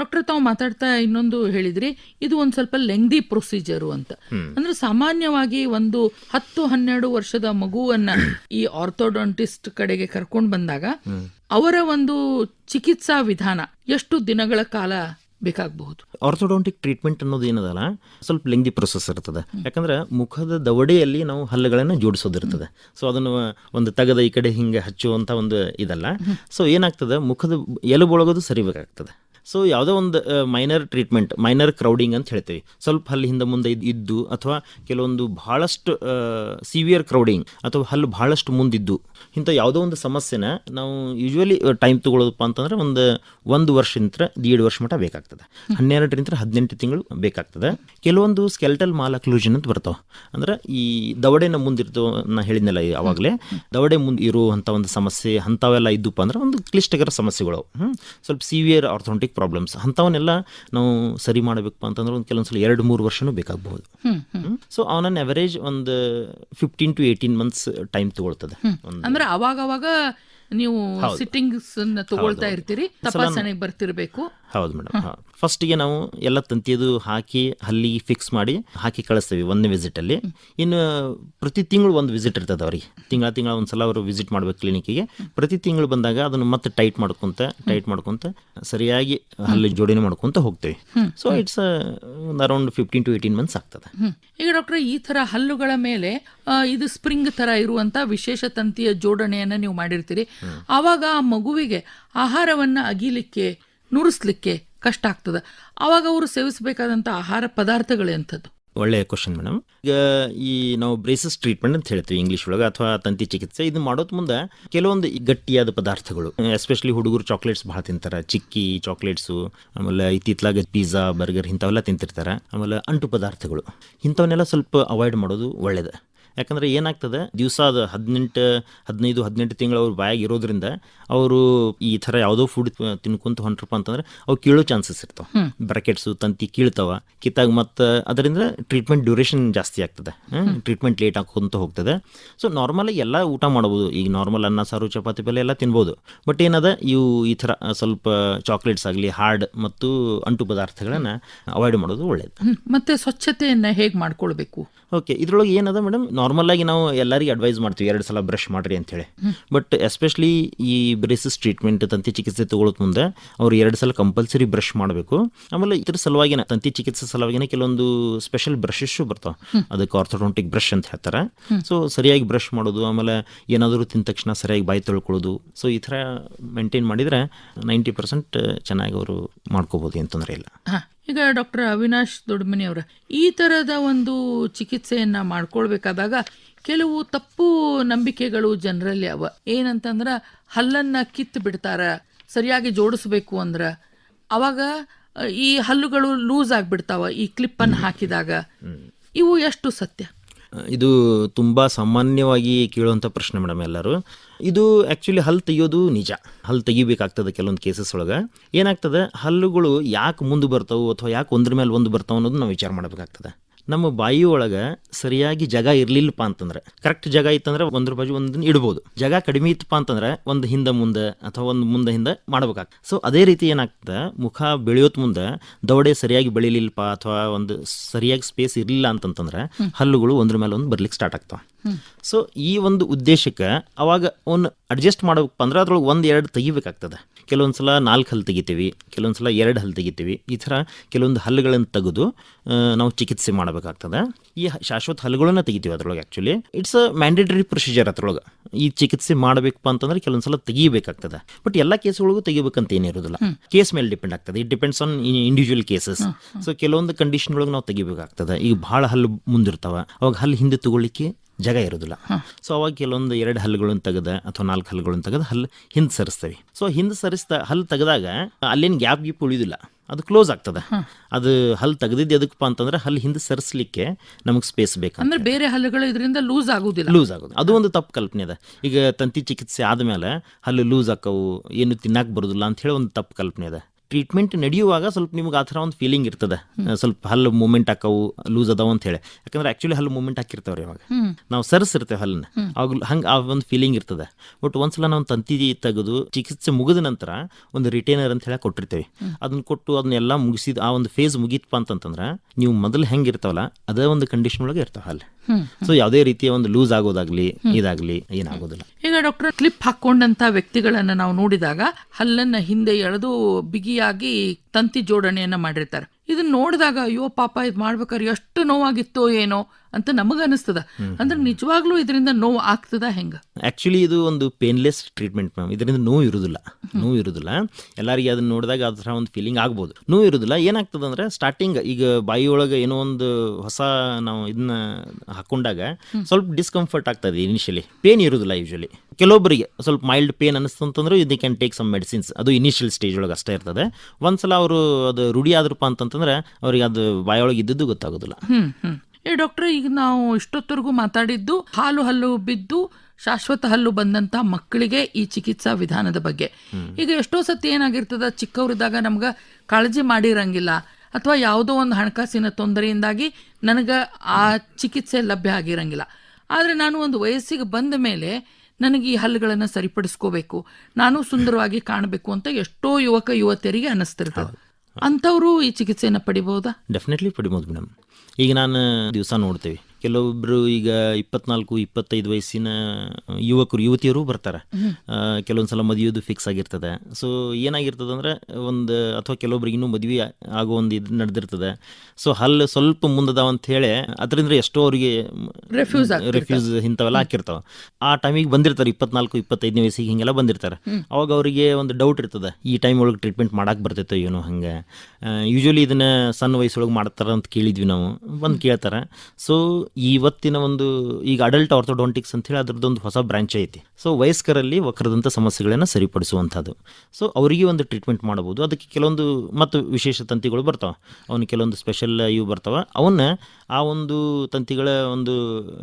ಡಾಕ್ಟರ್ ತಾವು ಮಾತಾಡ್ತಾ ಇನ್ನೊಂದು ಹೇಳಿದ್ರಿ ಇದು ಒಂದ್ ಸ್ವಲ್ಪ ಲೆಂಗ್ದಿ ಪ್ರೊಸೀಜರು ಅಂತ. ಅಂದ್ರೆ ಸಾಮಾನ್ಯವಾಗಿ ಒಂದು ಹತ್ತು ಹನ್ನೆರಡು ವರ್ಷದ ಮಗುವನ್ನ ಈ ಆರ್ಥೋಡಾಂಟಿಸ್ಟ್ ಕಡೆಗೆ ಕರ್ಕೊಂಡು ಬಂದಾಗ ಅವರ ಒಂದು ಚಿಕಿತ್ಸಾ ವಿಧಾನ ಎಷ್ಟು ದಿನಗಳ ಕಾಲ ಬೇಕಾಗಬಹುದು? ಆರ್ಥೋಡಾಂಟಿಕ್ ಟ್ರೀಟ್ಮೆಂಟ್ ಅನ್ನೋದು ಏನದಲ್ಲ ಸ್ವಲ್ಪ ಲೆಂಗ್ದಿ ಪ್ರೊಸೆಸ್ ಇರ್ತದೆ. ಯಾಕಂದ್ರೆ ಮುಖದ ದವಡೆಯಲ್ಲಿ ನಾವು ಹಲ್ಲುಗಳನ್ನು ಜೋಡಿಸೋದಿರ್ತದೆ. ಸೊ ಅದನ್ನು ಒಂದು ತಗದ ಈ ಕಡೆ ಹಿಂಗೆ ಹಚ್ಚುವಂಥ ಒಂದು ಇದಲ್ಲ. ಸೊ ಏನಾಗ್ತದೆ ಮುಖದ ಎಲುಬೊಳಗೋದು ಸರಿಬೇಕಾಗ್ತದೆ ಸೊ ಯಾವುದೋ ಒಂದು ಮೈನರ್ ಟ್ರೀಟ್ಮೆಂಟ್ ಮೈನರ್ ಕ್ರೌಡಿಂಗ್ ಅಂತ ಹೇಳ್ತೀವಿ. ಸ್ವಲ್ಪ ಹಲ್ಲು ಹಿಂದೆ ಮುಂದೆ ಇದ್- ಇದ್ದು, ಅಥವಾ ಕೆಲವೊಂದು ಬಹಳಷ್ಟು ಸಿವಿಯರ್ ಕ್ರೌಡಿಂಗ್ ಅಥವಾ ಹಲ್ಲು ಬಹಳಷ್ಟು ಮುಂದಿದ್ದು, ಇಂಥ ಯಾವುದೋ ಒಂದು ಸಮಸ್ಯೆನ ನಾವು ಯೂಶ್ವಲಿ ಟೈಮ್ ತೊಗೊಳೋದಪ್ಪ ಅಂತಂದ್ರೆ ಒಂದು ಒಂದು ವರ್ಷದಿಂದ ದೀಡ್ ವರ್ಷ ಮಟ್ಟ ಬೇಕಾಗ್ತದೆ. ಹನ್ನೆರಡರಿಂದ ಹದಿನೆಂಟು ತಿಂಗಳು ಬೇಕಾಗ್ತದೆ. ಕೆಲವೊಂದು ಸ್ಕೆಲ್ಟಲ್ ಮಾಲಕ್ಲೂಷನ್ ಅಂತ ಬರ್ತಾವೆ. ಅಂದ್ರೆ ಈ ದವಡೆನ ಮುಂದಿರ್ತವೆ ನಾ ಹೇಳಿದ್ನಲ್ಲ ಅವಾಗಲೇ. ದವಡೆ ಮುಂದೆ ಇರುವಂಥ ಒಂದು ಸಮಸ್ಯೆ ಅಂಥವೆಲ್ಲ ಇದ್ದಪ್ಪ ಅಂದ್ರೆ ಒಂದು ಕ್ಲಿಷ್ಟಕರ ಸಮಸ್ಯೆಗಳು? ಸ್ವಲ್ಪ ಸಿವಿಯರ್ ಆರ್ಥೋಂಟಿಕ್ ಪ್ರಾಬ್ಲಮ್ಸ್ ಅಂಥವನ್ನೆಲ್ಲ ನಾವು ಸರಿ ಮಾಡಬೇಕಪ್ಪ ಅಂತಂದ್ರೆ ಒಂದು ಕೆಲವೊಂದ್ಸಲ ಎರಡು ಮೂರು ವರ್ಷನೂ ಬೇಕಾಗಬಹುದು. ಸೊ ಅವನ ಅವರೇಜ್ ಒಂದು fifteen to eighteen months time ತಗೊಳ್ತದೆ. ಅಂದ್ರೆ ಅವಾಗ ಅವಾಗ ನೀವು ಸಿಟ್ಟಿಂಗ್ಸ್ ತಗೊಳ್ತಾ ಇರ್ತೀರಿ. ತಪಾಸಣೆಗೆ ಬರ್ತಿರ್ಬೇಕು. ಹೌದು ಮೇಡಮ್. ಫಸ್ಟಿಗೆ ನಾವು ಎಲ್ಲ ತಂತಿಯದು ಹಾಕಿ ಹಲ್ಲಿಗೆ ಫಿಕ್ಸ್ ಮಾಡಿ ಹಾಕಿ ಕಳಿಸ್ತೀವಿ ಒಂದನೇ ವಿಸಿಟಲ್ಲಿ ಇನ್ನು ಪ್ರತಿ ತಿಂಗಳು ಒಂದು ವಿಸಿಟ್ ಇರ್ತದೆ ಅವ್ರಿಗೆ. ತಿಂಗಳ ತಿಂಗಳ ಒಂದು ಸಲ ಅವರು ವಿಸಿಟ್ ಮಾಡ್ಬೇಕು ಕ್ಲಿನಿಕ್ಕಿಗೆ ಪ್ರತಿ ತಿಂಗಳು ಬಂದಾಗ ಅದನ್ನು ಮತ್ತೆ ಟೈಟ್ ಮಾಡ್ಕೊಂತ ಟೈಟ್ ಮಾಡ್ಕೊಂತ ಸರಿಯಾಗಿ ಹಲ್ಲಿ ಜೋಡಣೆ ಮಾಡ್ಕೊಂತ ಹೋಗ್ತೇವೆ. ಸೊ ಇಟ್ಸ್ ಒಂದು around fifteen to eighteen months ಆಗ್ತದೆ. ಈಗ ಡಾಕ್ಟರ್ ಈ ತರ ಹಲ್ಲುಗಳ ಮೇಲೆ ಇದು ಸ್ಪ್ರಿಂಗ್ ತರ ಇರುವಂತ ವಿಶೇಷ ತಂತಿಯ ಜೋಡಣೆಯನ್ನು ನೀವು ಮಾಡಿರ್ತೀರಿ. ಆವಾಗ ಆ ಮಗುವಿಗೆ ಆಹಾರವನ್ನ ಅಗಿಲಿಕ್ಕೆ, ನುರಿಸ್ಲಿಕ್ಕೆ ಕಷ್ಟ ಆಗ್ತದ. ಆವಾಗ ಅವರು ಸೇವಿಸಬೇಕಾದಂತ ಆಹಾರ ಪದಾರ್ಥಗಳೆಂಥದ್ದು ಒಳ್ಳೆಯ ಕ್ವಶನ್ ಮೇಡಮ್ ಈಗ ಈ ನಾವು ಬ್ರೇಸಸ್ ಟ್ರೀಟ್ಮೆಂಟ್ ಅಂತ ಹೇಳ್ತೀವಿ ಇಂಗ್ಲೀಷ್ ಒಳಗೆ, ಅಥವಾ ತಂತಿ ಚಿಕಿತ್ಸೆ, ಇದು ಮಾಡೋದ್ ಮುಂದೆ ಕೆಲವೊಂದು ಗಟ್ಟಿಯಾದ ಪದಾರ್ಥಗಳು ಎಸ್ಪೆಷಲಿ ಹುಡುಗರು ಚಾಕ್ಲೇಟ್ಸ್ ಭಾಳ ತಿಂತಾರೆ. ಚಿಕ್ಕಿ ಚಾಕ್ಲೇಟ್ಸು ಆಮೇಲೆ ಇತ್ತಿತ್ಲಾಗ ಪಿಜ್ಜಾ ಬರ್ಗರ್ ಇಂಥವೆಲ್ಲ ತಿಂತಿರ್ತಾರೆ. ಆಮೇಲೆ ಅಂಟು ಪದಾರ್ಥಗಳು, ಇಂಥವನ್ನೆಲ್ಲ ಸ್ವಲ್ಪ ಅವಾಯ್ಡ್ ಮಾಡೋದು ಒಳ್ಳೇದು. ಯಾಕಂದ್ರೆ ಏನಾಗ್ತದೆ ದಿವಸ ಅದು ಹದಿನೆಂಟು ಹದಿನೈದು ಹದಿನೆಂಟು ತಿಂಗಳು ಅವ್ರ ಬಾಯಾಗಿ ಇರೋದ್ರಿಂದ ಅವರು ಈ ಥರ ಯಾವುದೋ ಫುಡ್ ತಿನ್ಕೊಂತ ಹೊಂಟ್ರಪ್ಪ ಅಂತಂದ್ರೆ ಅವು ಕೀಳೋ ಚಾನ್ಸಸ್ ಇರ್ತಾವೆ. ಬ್ರಾಕೆಟ್ಸು ತಂತಿ ಕೀಳ್ತಾವ. ಕಿತ್ತಾಗ ಮತ್ತು ಅದರಿಂದ ಟ್ರೀಟ್ಮೆಂಟ್ ಡ್ಯೂರೇಷನ್ ಜಾಸ್ತಿ ಆಗ್ತದೆ. ಟ್ರೀಟ್ಮೆಂಟ್ ಲೇಟ್ ಹಾಕೊಂತ ಹೋಗ್ತದೆ. ಸೊ ನಾರ್ಮಲ್ ಎಲ್ಲ ಊಟ ಮಾಡ್ಬೋದು. ಈಗ ನಾರ್ಮಲ್ ಅನ್ನ ಸಾರು ಚಪಾತಿ ಪಲ್ಯ ಎಲ್ಲ ತಿನ್ಬೋದು. ಬಟ್ ಏನದ? ಇವು ಈ ಥರ ಸ್ವಲ್ಪ ಚಾಕ್ಲೇಟ್ಸ್ ಆಗಲಿ ಹಾರ್ಡ್ ಮತ್ತು ಅಂಟು ಪದಾರ್ಥಗಳನ್ನು ಅವಾಯ್ಡ್ ಮಾಡೋದು ಒಳ್ಳೇದು. ಮತ್ತು ಮತ್ತೆ ಸ್ವಚ್ಛತೆಯನ್ನ ಹೇಗ್ ಮಾಡ್ಕೊಳ್ಬೇಕು? ಓಕೆ ಇದ್ರೊಳಗೆ ಏನದ ಮೇಡಮ್ ನಾರ್ಮಲ್ ಆಗಿ ನಾವು ಎಲ್ಲರಿಗೂ ಅಡ್ವೈಸ್ ಮಾಡ್ತೀವಿ. ಎರಡು ಸಲ ಬ್ರಷ್ ಮಾಡ್ರಿ ಅಂತೇಳಿ ಬಟ್ ಎಸ್ಪೆಷಲಿ ಈ ಬ್ರೇಸಸ್ ಟ್ರೀಟ್ಮೆಂಟ್ ತಂತಿ ಚಿಕಿತ್ಸೆ ತಗೊಳ್ಳೋದ್ ಮುಂದೆ ಅವ್ರು ಎರಡು ಸಲ ಕಂಪಲ್ಸರಿ ಬ್ರಷ್ ಮಾಡಬೇಕು. ಆಮೇಲೆ ಇದ್ರ ಸಲುವಾಗಿನ ತಂತಿ ಚಿಕಿತ್ಸೆ ಸಲುವಾಗಿನ ಕೆಲವೊಂದು ಸ್ಪೆಷಲ್ ಬ್ರಷಸ್ ಬರ್ತಾವ. ಅದಕ್ಕೆ ಆರ್ಥೋಡೋಂಟಿಕ್ ಬ್ರಷ್ ಅಂತ ಹೇಳ್ತಾರೆ. ಸೊ ಸರಿಯಾಗಿ ಬ್ರಷ್ ಮಾಡೋದು, ಆಮೇಲೆ ಏನಾದರೂ ತಿಂದ ತಕ್ಷಣ ಸರಿಯಾಗಿ ಬಾಯಿ ತೊಳ್ಕೊಳ್ಳೋದು. ಸೊ ಈ ಥರ ಮೇಂಟೈನ್ ಮಾಡಿದರೆ ನೈಂಟಿ ಪರ್ಸೆಂಟ್ ಚೆನ್ನಾಗಿ ಅವರು ಮಾಡ್ಕೋಬೋದು ಏನು ತೊಂದರೆ ಇಲ್ಲ. ಈಗ ಡಾಕ್ಟರ್ ಅವಿನಾಶ್ ದೊಡ್ಡಮನಿ ಅವರ ಈ ತರದ ಒಂದು ಚಿಕಿತ್ಸೆಯನ್ನ ಮಾಡ್ಕೊಳ್ಬೇಕಾದಾಗ ಕೆಲವು ತಪ್ಪು ನಂಬಿಕೆಗಳು ಜನರಲ್ಲಿ ಅವ. ಏನಂತಂದ್ರ ಹಲ್ಲನ್ನ ಕಿತ್ತು ಬಿಡ್ತಾರ, ಸರಿಯಾಗಿ ಜೋಡಿಸ್ಬೇಕು ಅಂದ್ರ. ಅವಾಗ ಈ ಹಲ್ಲುಗಳು ಲೂಸ್ ಆಗಿಬಿಡ್ತಾವ, ಈ ಕ್ಲಿಪ್ ಅನ್ನು ಹಾಕಿದಾಗ. ಇವು ಎಷ್ಟು ಸತ್ಯ? ಇದು ತುಂಬ ಸಾಮಾನ್ಯವಾಗಿ ಕೇಳುವಂಥ ಪ್ರಶ್ನೆ ಮೇಡಮ್ ಎಲ್ಲರೂ. ಇದು ಆ್ಯಕ್ಚುಲಿ ಹಲ್ಲು ತೆಗೆಯೋದು ನಿಜ. ಹಲ್ಲು ತೆಗಿಬೇಕಾಗ್ತದೆ ಕೆಲವೊಂದು ಕೇಸಸ್ ಒಳಗೆ. ಏನಾಗ್ತದೆ? ಹಲ್ಲುಗಳು ಯಾಕೆ ಮುಂದೆ ಬರ್ತಾವೆ ಅಥವಾ ಯಾಕೆ ಒಂದ್ರ ಮೇಲೆ ಒಂದು ಬರ್ತಾವೆ ಅನ್ನೋದು ನಾವು ವಿಚಾರ ಮಾಡಬೇಕಾಗ್ತದೆ. ನಮ್ಮ ಬಾಯಿ ಒಳಗೆ ಸರಿಯಾಗಿ ಜಾಗ ಇರ್ಲಿಲ್ಲಪ್ಪ ಅಂತಂದ್ರೆ ಕರೆಕ್ಟ್ ಜಾಗ ಇತ್ತಂದ್ರೆ ಒಂದ್ರ ಬಾಜು ಒಂದನ್ನ ಇಡ್ಬೋದು. ಜಾಗ ಕಡಿಮೆ ಇತ್ತಪ್ಪ ಅಂತಂದ್ರೆ ಒಂದು ಹಿಂದೆ ಮುಂದೆ ಅಥವಾ ಒಂದು ಮುಂದೆ ಹಿಂದೆ ಮಾಡ್ಬೇಕಾಗ್ತದೆ. ಸೊ ಅದೇ ರೀತಿ ಏನಾಗ್ತದೆ ಮುಖ ಬೆಳೆಯೋತ್ ಮುಂದೆ ದೌಡೆ ಸರಿಯಾಗಿ ಬೆಳಿಲಿಲ್ಲಪ್ಪ ಅಥವಾ ಒಂದು ಸರಿಯಾಗಿ ಸ್ಪೇಸ್ ಇರಲಿಲ್ಲ ಅಂತಂತಂದ್ರೆ ಹಲ್ಲುಗಳು ಒಂದ್ರ ಮೇಲೆ ಒಂದು ಬರ್ಲಿಕ್ಕೆ ಸ್ಟಾರ್ಟ್ ಆಗ್ತಾವೆ. ಸೊ ಈ ಒಂದು ಉದ್ದೇಶಕ್ಕೆ ಅವಾಗ ಒಂದು ಅಡ್ಜಸ್ಟ್ ಮಾಡಬೇಕಪ್ಪ ಅಂದ್ರೆ ಅದ್ರೊಳಗೆ ಒಂದು ಎರಡು ತೆಗಿಬೇಕಾಗ್ತದೆ. ಕೆಲವೊಂದು ಸಲ ನಾಲ್ಕು ಹಲ್ಲು ತೆಗಿತೀವಿ ಕೆಲವೊಂದು ಸಲ ಎರಡು ಹಲ್ಲು ತೆಗಿತೀವಿ. ಈ ಥರ ಕೆಲವೊಂದು ಹಲ್ಲುಗಳನ್ನು ತೆಗೆದು ನಾವು ಚಿಕಿತ್ಸೆ ಮಾಡಬೇಕಾಗ್ತದೆ. ಈ ಶಾಶ್ವತ ಹಲ್ಲುಗಳನ್ನ ತೆಗಿತೀವಿ ಅದರೊಳಗೆ actually it's a mandatory procedure ಅದರೊಳಗೆ. ಈ ಚಿಕಿತ್ಸೆ ಮಾಡಬೇಕಪ್ಪ ಅಂತಂದ್ರೆ ಕೆಲವೊಂದು ಸಲ ತೆಗಿಬೇಕಾಗ್ತದೆ. ಬಟ್ ಎಲ್ಲ ಕೇಸ್ಗಳಿಗೂ ತೆಗಿಬೇಕಂತ ಏನಿರೋದಿಲ್ಲ ಕೇಸ್ ಮೇಲೆ ಡಿಪೆಂಡ್ ಆಗ್ತದೆ. It depends on individual cases so ಕೆಲವೊಂದು ಕಂಡೀಷನ್ ಒಳಗೆ ನಾವು ತೆಗಿಬೇಕಾಗ್ತದೆ. ಈಗ ಭಾಳ ಹಲ್ಲು ಮುಂದಿರ್ತಾವ. ಅವಾಗ ಹಲ್ಲು ಹಿಂದೆ ತಗೊಳ್ಳಿಕ್ಕೆ ಜಾಗ ಇರೋದಿಲ್ಲ ಸೊ ಅವಾಗ ಕೆಲವೊಂದು ಎರಡು ಹಲ್ಲುಗಳನ್ನು ತೆಗೆದ ಅಥವಾ ನಾಲ್ಕು ಹಲ್ಲುಗಳನ್ನು ತೆಗೆದು ಹಲ್ಲು ಹಿಂದೆ ಸರಿಸ್ತೇವೆ. ಸೊ ಹಿಂದೆ ಸರಿಸ್ತಾ ಹಲ್ಲು ತೆಗೆದಾಗ ಅಲ್ಲೇನು ಗ್ಯಾಪ್ ಗೀಪ್ ಉಳಿದಿಲ್ಲ. ಅದು ಕ್ಲೋಸ್ ಆಗ್ತದೆ. ಅದು ಹಲ್ಲು ತೆಗೆದಿದ್ದು ಎದಕ್ಕಪ್ಪ ಅಂತಂದ್ರೆ ಹಲ್ಲು ಹಿಂದೆ ಸರಿಸ್ಲಿಕ್ಕೆ ನಮಗೆ ಸ್ಪೇಸ್ ಬೇಕು ಅಂದ್ರೆ ಬೇರೆ ಹಲ್ಲುಗಳು ಇದರಿಂದ ಲೂಸ್ ಆಗುದಿಲ್ಲ ಲೂಸ್ ಆಗೋದು ಅದು ಒಂದು ತಪ್ಪು ಕಲ್ಪನೆ ಅದ ಈಗ ತಂತಿ ಚಿಕಿತ್ಸೆ ಆದಮೇಲೆ ಹಲ್ಲು ಲೂಸ್ ಆಕವು ಏನು ತಿನ್ನಕ್ಕೆ ಬರೋದಿಲ್ಲ ಅಂತ ಹೇಳಿ ಒಂದು ತಪ್ಪು ಕಲ್ಪನೆ ಅದ ಟ್ರೀಟ್ಮೆಂಟ್ ನಡೆಯುವಾಗ ಸ್ವಲ್ಪ ನಿಮ್ಗೆ ಆ ಥರ ಒಂದು ಫೀಲಿಂಗ್ ಇರ್ತದೆ. ಸ್ವಲ್ಪ ಹಲ್ಲು ಮೂಮೆಂಟ್ ಹಾಕವು ಲೂಸ್ ಅದಾವ ಅಂತ ಹೇಳಿ. ಯಾಕಂದ್ರೆ ಆ್ಯಕ್ಚುಲಿ ಹಲ್ಲು ಮೂಮೆಂಟ್ ಹಾಕಿರ್ತಾವ್ರಿ ಇವಾಗ. ನಾವು ಸರಿಸಿರ್ತೇವೆ ಹಲ್ಲನ್ನ. ಅವಾಗ ಹಂಗೆ ಆ ಒಂದು ಫೀಲಿಂಗ್ ಇರ್ತದೆ. ಬಟ್ ಒಂದ್ಸಲ ನಾವು ತಂತಿ ತೆಗೆದು ಚಿಕಿತ್ಸೆ ಮುಗಿದ ನಂತರ ಒಂದು ರಿಟೈನರ್ ಅಂತ ಹೇಳಿ ಕೊಟ್ಟಿರ್ತೇವೆ. ಅದನ್ನ ಕೊಟ್ಟು ಅದನ್ನೆಲ್ಲ ಮುಗಿಸಿದ ಆ ಒಂದು ಫೇಸ್ ಮುಗೀತಪ್ಪ ಅಂತಂತಂದ್ರೆ ನೀವು ಮೊದಲು ಹೆಂಗೆ ಇರ್ತಾವಲ್ಲ ಅದೇ ಒಂದು ಕಂಡೀಷನ್ ಒಳಗೆ ಇರ್ತಾವೆ ಹಲ್ಲು. ಸೊ ಯಾವುದೇ ರೀತಿಯ ಒಂದು ಲೂಸ್ ಆಗೋದಾಗ್ಲಿ ಇದಾಗ್ಲಿ ಏನಾಗೋದಿಲ್ಲ. ಈಗ ಡಾಕ್ಟರ್ ಕ್ಲಿಪ್ ಹಾಕೊಂಡಂತ ವ್ಯಕ್ತಿಗಳನ್ನ ನಾವು ನೋಡಿದಾಗ ಹಲ್ಲನ್ನ ಹಿಂದೆ ಎಳೆದು ಬಿಗಿಯಾಗಿ ತಂತಿ ಜೋಡಣೆಯನ್ನ ಮಾಡಿರ್ತಾರೆ. ಇದನ್ನ ನೋಡಿದಾಗ ಅಯ್ಯೋ ಪಾಪ ಇದು ಮಾಡ್ಬೇಕಾದ್ರೆ ಎಷ್ಟು ನೋವಾಗಿತ್ತೋ ಏನೋ ಅಂತ ನಮಗ ಅನಿಸ್ತದ ಅಂದ್ರೆ ನಿಜವಾಗ್ಲೂ ಇದರಿಂದ ನೋವು ಆಗ್ತದ ಹೆಂಗ? ಆಕ್ಚುಲಿ ಇದು ಒಂದು ಪೇನ್ಲೆಸ್ ಟ್ರೀಟ್ಮೆಂಟ್ ಮ್ಯಾಮ್ ಇದರಿಂದ ನೋವು ಇರುದಿಲ್ಲ. ನೋವು ಇರುದಿಲ್ಲ. ಎಲ್ಲರಿಗೆ ಅದನ್ನ ನೋಡಿದಾಗ ಅದರ ಒಂದು ಫೀಲಿಂಗ್ ಆಗ್ಬೋದು. ನೋವು ಇರುದಿಲ್ಲ. ಏನಾಗ್ತದೆ ಅಂದ್ರೆ ಸ್ಟಾರ್ಟಿಂಗ್ ಈಗ ಬಾಯಿ ಒಳಗೆ ಏನೋ ಒಂದು ಹೊಸ ನಾವು ಇದನ್ನ ಹಾಕೊಂಡಾಗ ಸ್ವಲ್ಪ ಡಿಸ್ಕಂಫರ್ಟ್ ಆಗ್ತದೆ ಇನಿಷಿಯಲಿ ಪೇನ್ ಇರುದಿಲ್ಲ ಯೂಶಲಿ ಕೆಲವೊಬ್ಬರಿಗೆ ಸ್ವಲ್ಪ ಮೈಲ್ಡ್ ಪೇನ್ ಅನಿಸ್ತಂತಂದ್ರೆ ಇದು ಕ್ಯಾನ್ ಟೇಕ್ ಸಮ್ ಮೆಡಿಸಿನ್ಸ್ ಅದು ಇನಿಷಿಯಲ್ ಸ್ಟೇಜ್ ಒಳಗೆ ಅಷ್ಟೇ ಇರ್ತದೆ. ಒಂದ್ಸಲ ಅವರು ಅದು ರೂಢಿ ಆದ್ರಪ್ಪ ಅಂತಂತಂದ್ರೆ ಅವ್ರಿಗೆ ಅದು ಬಾಯೊಳಗೆ ಇದ್ದಿದ್ದು ಗೊತ್ತಾಗೋದಿಲ್ಲ. ಹ್ಮ್ ಹ್ಮ್. ಏ ಡಾಕ್ಟರ್ ಈಗ ನಾವು ಇಷ್ಟೊತ್ತರೆಗೂ ಮಾತಾಡಿದ್ದು ಹಾಲು ಹಲ್ಲು ಬಿದ್ದು ಶಾಶ್ವತ ಹಲ್ಲು ಬಂದಂತ ಮಕ್ಕಳಿಗೆ ಈ ಚಿಕಿತ್ಸಾ ವಿಧಾನದ ಬಗ್ಗೆ. ಈಗ ಎಷ್ಟೋ ಸತಿ ಏನಾಗಿರ್ತದ ಚಿಕ್ಕವರಿದ್ದಾಗ ನಮ್ಗೆ ಕಾಳಜಿ ಮಾಡಿರಂಗಿಲ್ಲ. ಅಥವಾ ಯಾವುದೋ ಒಂದು ಹಣಕಾಸಿನ ತೊಂದರೆಯಿಂದಾಗಿ ನನಗೆ ಆ ಚಿಕಿತ್ಸೆ ಲಭ್ಯ ಆಗಿರಂಗಿಲ್ಲ. ಆದರೆ ನಾನು ಒಂದು ವಯಸ್ಸಿಗೆ ಬಂದ ಮೇಲೆ ನನಗೆ ಈ ಹಲ್ಲುಗಳನ್ನು ಸರಿಪಡಿಸ್ಕೋಬೇಕು ನಾನು ಸುಂದರವಾಗಿ ಕಾಣಬೇಕು ಅಂತ ಎಷ್ಟೋ ಯುವಕ ಯುವತಿಯರಿಗೆ ಅನಿಸ್ತಿರ್ತದೆ. ಅಂಥವರು ಈ ಚಿಕಿತ್ಸೆಯನ್ನು ಪಡಿಬಹುದಾ ಡೆಫಿನೆಟ್ಲಿ ಪಡಿಬೋದು ಮೇಡಮ್. ಈಗ ನಾನು ದಿವಸ ನೋಡ್ತೇವೆ. ಕೆಲವೊಬ್ಬರು ಈಗ ಇಪ್ಪತ್ನಾಲ್ಕು ಇಪ್ಪತ್ತೈದು ವಯಸ್ಸಿನ ಯುವಕರು ಯುವತಿಯರು ಬರ್ತಾರೆ. ಕೆಲವೊಂದ್ಸಲ ಕೆಲವೊಂದು ಸಲ ಮದುವೆದು ಫಿಕ್ಸ್ ಆಗಿರ್ತದೆ. ಸೊ ಏನಾಗಿರ್ತದೆ ಅಂದ್ರೆ ಒಂದು ಅಥವಾ ಕೆಲವೊಬ್ರಿಗೆ ಇನ್ನೂ ಮದುವೆ ಆಗೋ ಒಂದು ಇದು ನಡೆದಿರ್ತದೆ. ಸೊ ಹಲ್ಲು ಸ್ವಲ್ಪ ಮುಂದದಾವ ಅಂತ ಹೇಳಿ ಅದರಿಂದ ಎಷ್ಟೋ ಅವರಿಗೆ ರೆಫ್ಯೂಸ್ ರೆಫ್ಯೂಸ್ ಇಂಥವೆಲ್ಲ ಹಾಕಿರ್ತಾವ. ಆ ಟೈಮಿಗೆ ಬಂದಿರ್ತಾರೆ ಇಪ್ಪತ್ನಾಲ್ಕು ಇಪ್ಪತ್ತೈದನೇ ವಯಸ್ಸಿಗೆ ಹಿಂಗೆಲ್ಲ ಬಂದಿರ್ತಾರೆ. ಅವಾಗ ಅವರಿಗೆ ಒಂದು ಡೌಟ್ ಇರ್ತದೆ. ಈ ಟೈಮ್ ಒಳಗೆ ಟ್ರೀಟ್ಮೆಂಟ್ ಮಾಡಕ್ಕೆ ಬರ್ತೈತೋ ಏನೋ ಹಂಗೆ. ಯೂಶ್ವಲಿ ಇದನ್ನ ಸಣ್ಣ ವಯಸ್ಸೊಳಗೆ ಮಾಡ್ತಾರ ಅಂತ ಕೇಳಿದ್ವಿ ನಾವು. ಬಂದು ಕೇಳ್ತಾರೆ. ಸೊ ಇವತ್ತಿನ ಒಂದು ಈಗ ಅಡಲ್ಟ್ ಆರ್ಥೋಡಾಂಟಿಕ್ಸ್ ಅಂತ ಹೇಳಿ ಅದ್ರದ್ದೊಂದು ಹೊಸ ಬ್ರಾಂಚ್ ಐತಿ. ಸೊ ವಯಸ್ಕರಲ್ಲಿ ವಕ್ರದಂಥ ಸಮಸ್ಯೆಗಳನ್ನು ಸರಿಪಡಿಸುವಂಥದ್ದು. ಸೊ ಅವರಿಗೆ ಒಂದು ಟ್ರೀಟ್ಮೆಂಟ್ ಮಾಡಬಹುದು. ಅದಕ್ಕೆ ಕೆಲವೊಂದು ಮತ್ತು ವಿಶೇಷ ತಂತಿಗಳು ಬರ್ತಾವೆ. ಅವನು ಕೆಲವೊಂದು ಸ್ಪೆಷಲ್ ಇವು ಬರ್ತಾವೆ. ಅವನ್ನ ಆ ಒಂದು ತಂತಿಗಳ ಒಂದು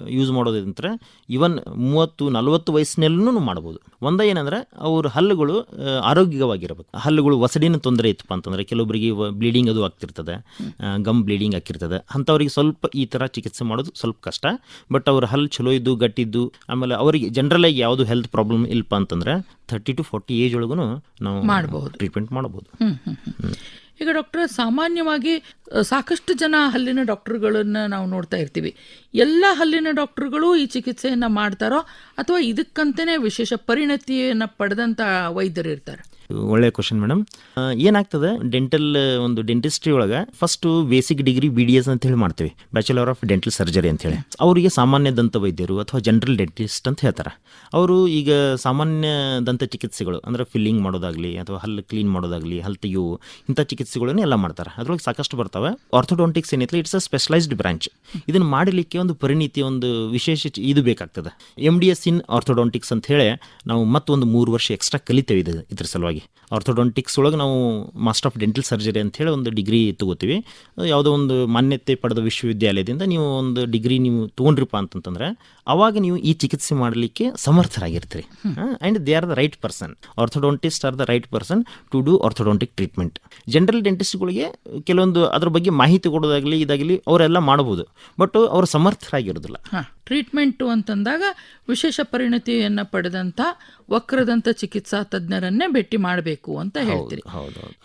ಯೂಸ್ ಮಾಡೋದಂತ್ರ ಇವನ್ ಮೂವತ್ತು, ನಲವತ್ತು ವಯಸ್ಸಿನಲ್ಲೂ ಮಾಡ್ಬೋದು ಒಂದ ಏನಂದ್ರೆ ಅವ್ರ ಹಲ್ಲುಗಳು ಆರೋಗ್ಯವಾಗಿರಬೇಕು. ಹಲ್ಲುಗಳು ಒಸಡಿನ ತೊಂದರೆ ಇತ್ತಪ್ಪ ಅಂತಂದ್ರೆ ಕೆಲವೊಬ್ಬರಿಗೆ ಬ್ಲೀಡಿಂಗ್ ಅದು ಆಗ್ತಿರ್ತದೆ. Gum bleeding ಆಗ್ತಿರ್ತದೆ. ಅಂಥವ್ರಿಗೆ ಸ್ವಲ್ಪ ಈ ಥರ ಚಿಕಿತ್ಸೆ ಮಾಡೋದು ಸ್ವಲ್ಪ ಕಷ್ಟ. ಬಟ್ ಅವ್ರ ಹಲ್ಲು ಚಲೋ ಇದ್ದು ಗಟ್ಟಿದ್ದು ಆಮೇಲೆ ಅವರಿಗೆ ಜನರಲ್ ಆಗಿ ಯಾವುದು ಹೆಲ್ತ್ ಪ್ರಾಬ್ಲಮ್ ಇಲ್ಲಪ್ಪ ಅಂತಂದ್ರೆ ಥರ್ಟಿ ಟು ಫಾರ್ಟಿ ಏಜ್ ಒಳಗೂ ನಾವು ಮಾಡಬಹುದು ಟ್ರೀಟ್ಮೆಂಟ್ ಮಾಡಬಹುದು. ಈಗ ಡಾಕ್ಟರ್ ಸಾಮಾನ್ಯವಾಗಿ ಸಾಕಷ್ಟು ಜನ ಹಲ್ಲಿನ ಡಾಕ್ಟರ್ಗಳನ್ನ ನಾವು ನೋಡ್ತಾ ಇರ್ತೀವಿ. ಎಲ್ಲ ಹಲ್ಲಿನ ಡಾಕ್ಟರ್ಗಳು ಈ ಚಿಕಿತ್ಸೆಯನ್ನು ಮಾಡ್ತಾರೋ ಅಥವಾ ಇದಕ್ಕಂತಾನೆ ವಿಶೇಷ ಪರಿಣತಿಯನ್ನ ಪಡೆದಂತ ವೈದ್ಯರು ಇರ್ತಾರೆ? ಒಳ್ಳೆ ಕ್ವಶನ್ ಮೇಡಮ್ ಏನಾಗ್ತದೆ? ಡೆಂಟಲ್ ಒಂದು ಡೆಂಟಿಸ್ಟ್ರಿ ಒಳಗೆ first basic degree B D S ಅಂತ ಹೇಳಿ ಮಾಡ್ತೀವಿ. ಬ್ಯಾಚುಲರ್ ಆಫ್ ಡೆಂಟಲ್ ಸರ್ಜರಿ ಅಂತ ಹೇಳಿ. ಅವರಿಗೆ ಸಾಮಾನ್ಯ ದಂತ ವೈದ್ಯರು ಅಥವಾ ಜನರಲ್ ಡೆಂಟಿಸ್ಟ್ ಅಂತ ಹೇಳ್ತಾರೆ. ಅವರು ಈಗ ಸಾಮಾನ್ಯ ದಂತ ಚಿಕಿತ್ಸೆಗಳು, ಅಂದ್ರೆ ಫಿಲ್ಲಿಂಗ್ ಮಾಡೋದಾಗ್ಲಿ ಅಥವಾ ಹಲ್ಲು ಕ್ಲೀನ್ ಮಾಡೋದಾಗ್ಲಿ ಹಲ್ ತೆಗೆಯು ಇಂಥ ಚಿಕಿತ್ಸೆಗಳನ್ನು ಎಲ್ಲ ಮಾಡ್ತಾರೆ. ಅದ್ರೊಳಗೆ ಸಾಕಷ್ಟು ಬರ್ತವೆ. ಆರ್ಥೋಡಾಂಟಿಕ್ಸ್ ಏನೈತಿ ಇಟ್ಸ್ ಅ ಸ್ಪೆಷಲೈಸ್ಡ್ ಬ್ರಾಂಚ್ ಇದನ್ನು ಮಾಡಲಿಕ್ಕೆ ಒಂದು ಪರಿಣಿತಿ, ಒಂದು ವಿಶೇಷ ಇದು ಬೇಕಾಗ್ತದೆ. M D S in orthodontics ಅಂತ ಹೇಳಿ ನಾವು ಮತ್ತೊಂದು ಮೂರು ವರ್ಷ ಎಕ್ಸ್ಟ್ರಾ ಕಲಿತೇವೆ ಇದು, ಇದ್ರ ಸಲುವಾಗಿ. ಆರ್ಥೋಡಾಂಟಿಕ್ಸ್ ಒಳಗೆ ನಾವು ಮಾಸ್ಟರ್ ಆಫ್ ಡೆಂಟಲ್ ಸರ್ಜರಿ ಅಂತ ಹೇಳಿ ಒಂದು ಡಿಗ್ರಿ ತಗೋತೀವಿ. ಯಾವುದೋ ಒಂದು ಮಾನ್ಯತೆ ಪಡೆದ ವಿಶ್ವವಿದ್ಯಾಲಯದಿಂದ ನೀವು ಒಂದು ಡಿಗ್ರಿ ನೀವು ತೊಗೊಂಡ್ರಿಪ್ಪ ಅಂತಂತಂದ್ರೆ ಅವಾಗ ನೀವು ಈ ಚಿಕಿತ್ಸೆ ಮಾಡಲಿಕ್ಕೆ ಸಮರ್ಥರಾಗಿರ್ತೀರಿ. And they are the right person orthodontist are the right person to do orthodontic treatment general ಡೆಂಟಿಸ್ಟ್ಗಳಿಗೆ ಕೆಲವೊಂದು ಅದ್ರ ಬಗ್ಗೆ ಮಾಹಿತಿ ಕೊಡೋದಾಗಲಿ ಇದಾಗಲಿ ಅವರೆಲ್ಲ ಮಾಡ್ಬೋದು. ಬಟ್ ಅವರು ಸಮರ್ಥರಾಗಿರೋದಿಲ್ಲ. ಟ್ರೀಟ್ಮೆಂಟು ಅಂತಂದಾಗ ವಿಶೇಷ ಪರಿಣತಿಯನ್ನ ಪಡೆದಂಥ ವಕ್ರದಂಥ ಚಿಕಿತ್ಸಾ ತಜ್ಞರನ್ನೇ ಭೇಟಿ ಮಾಡಬೇಕು ಅಂತ ಹೇಳ್ತೀರಿ.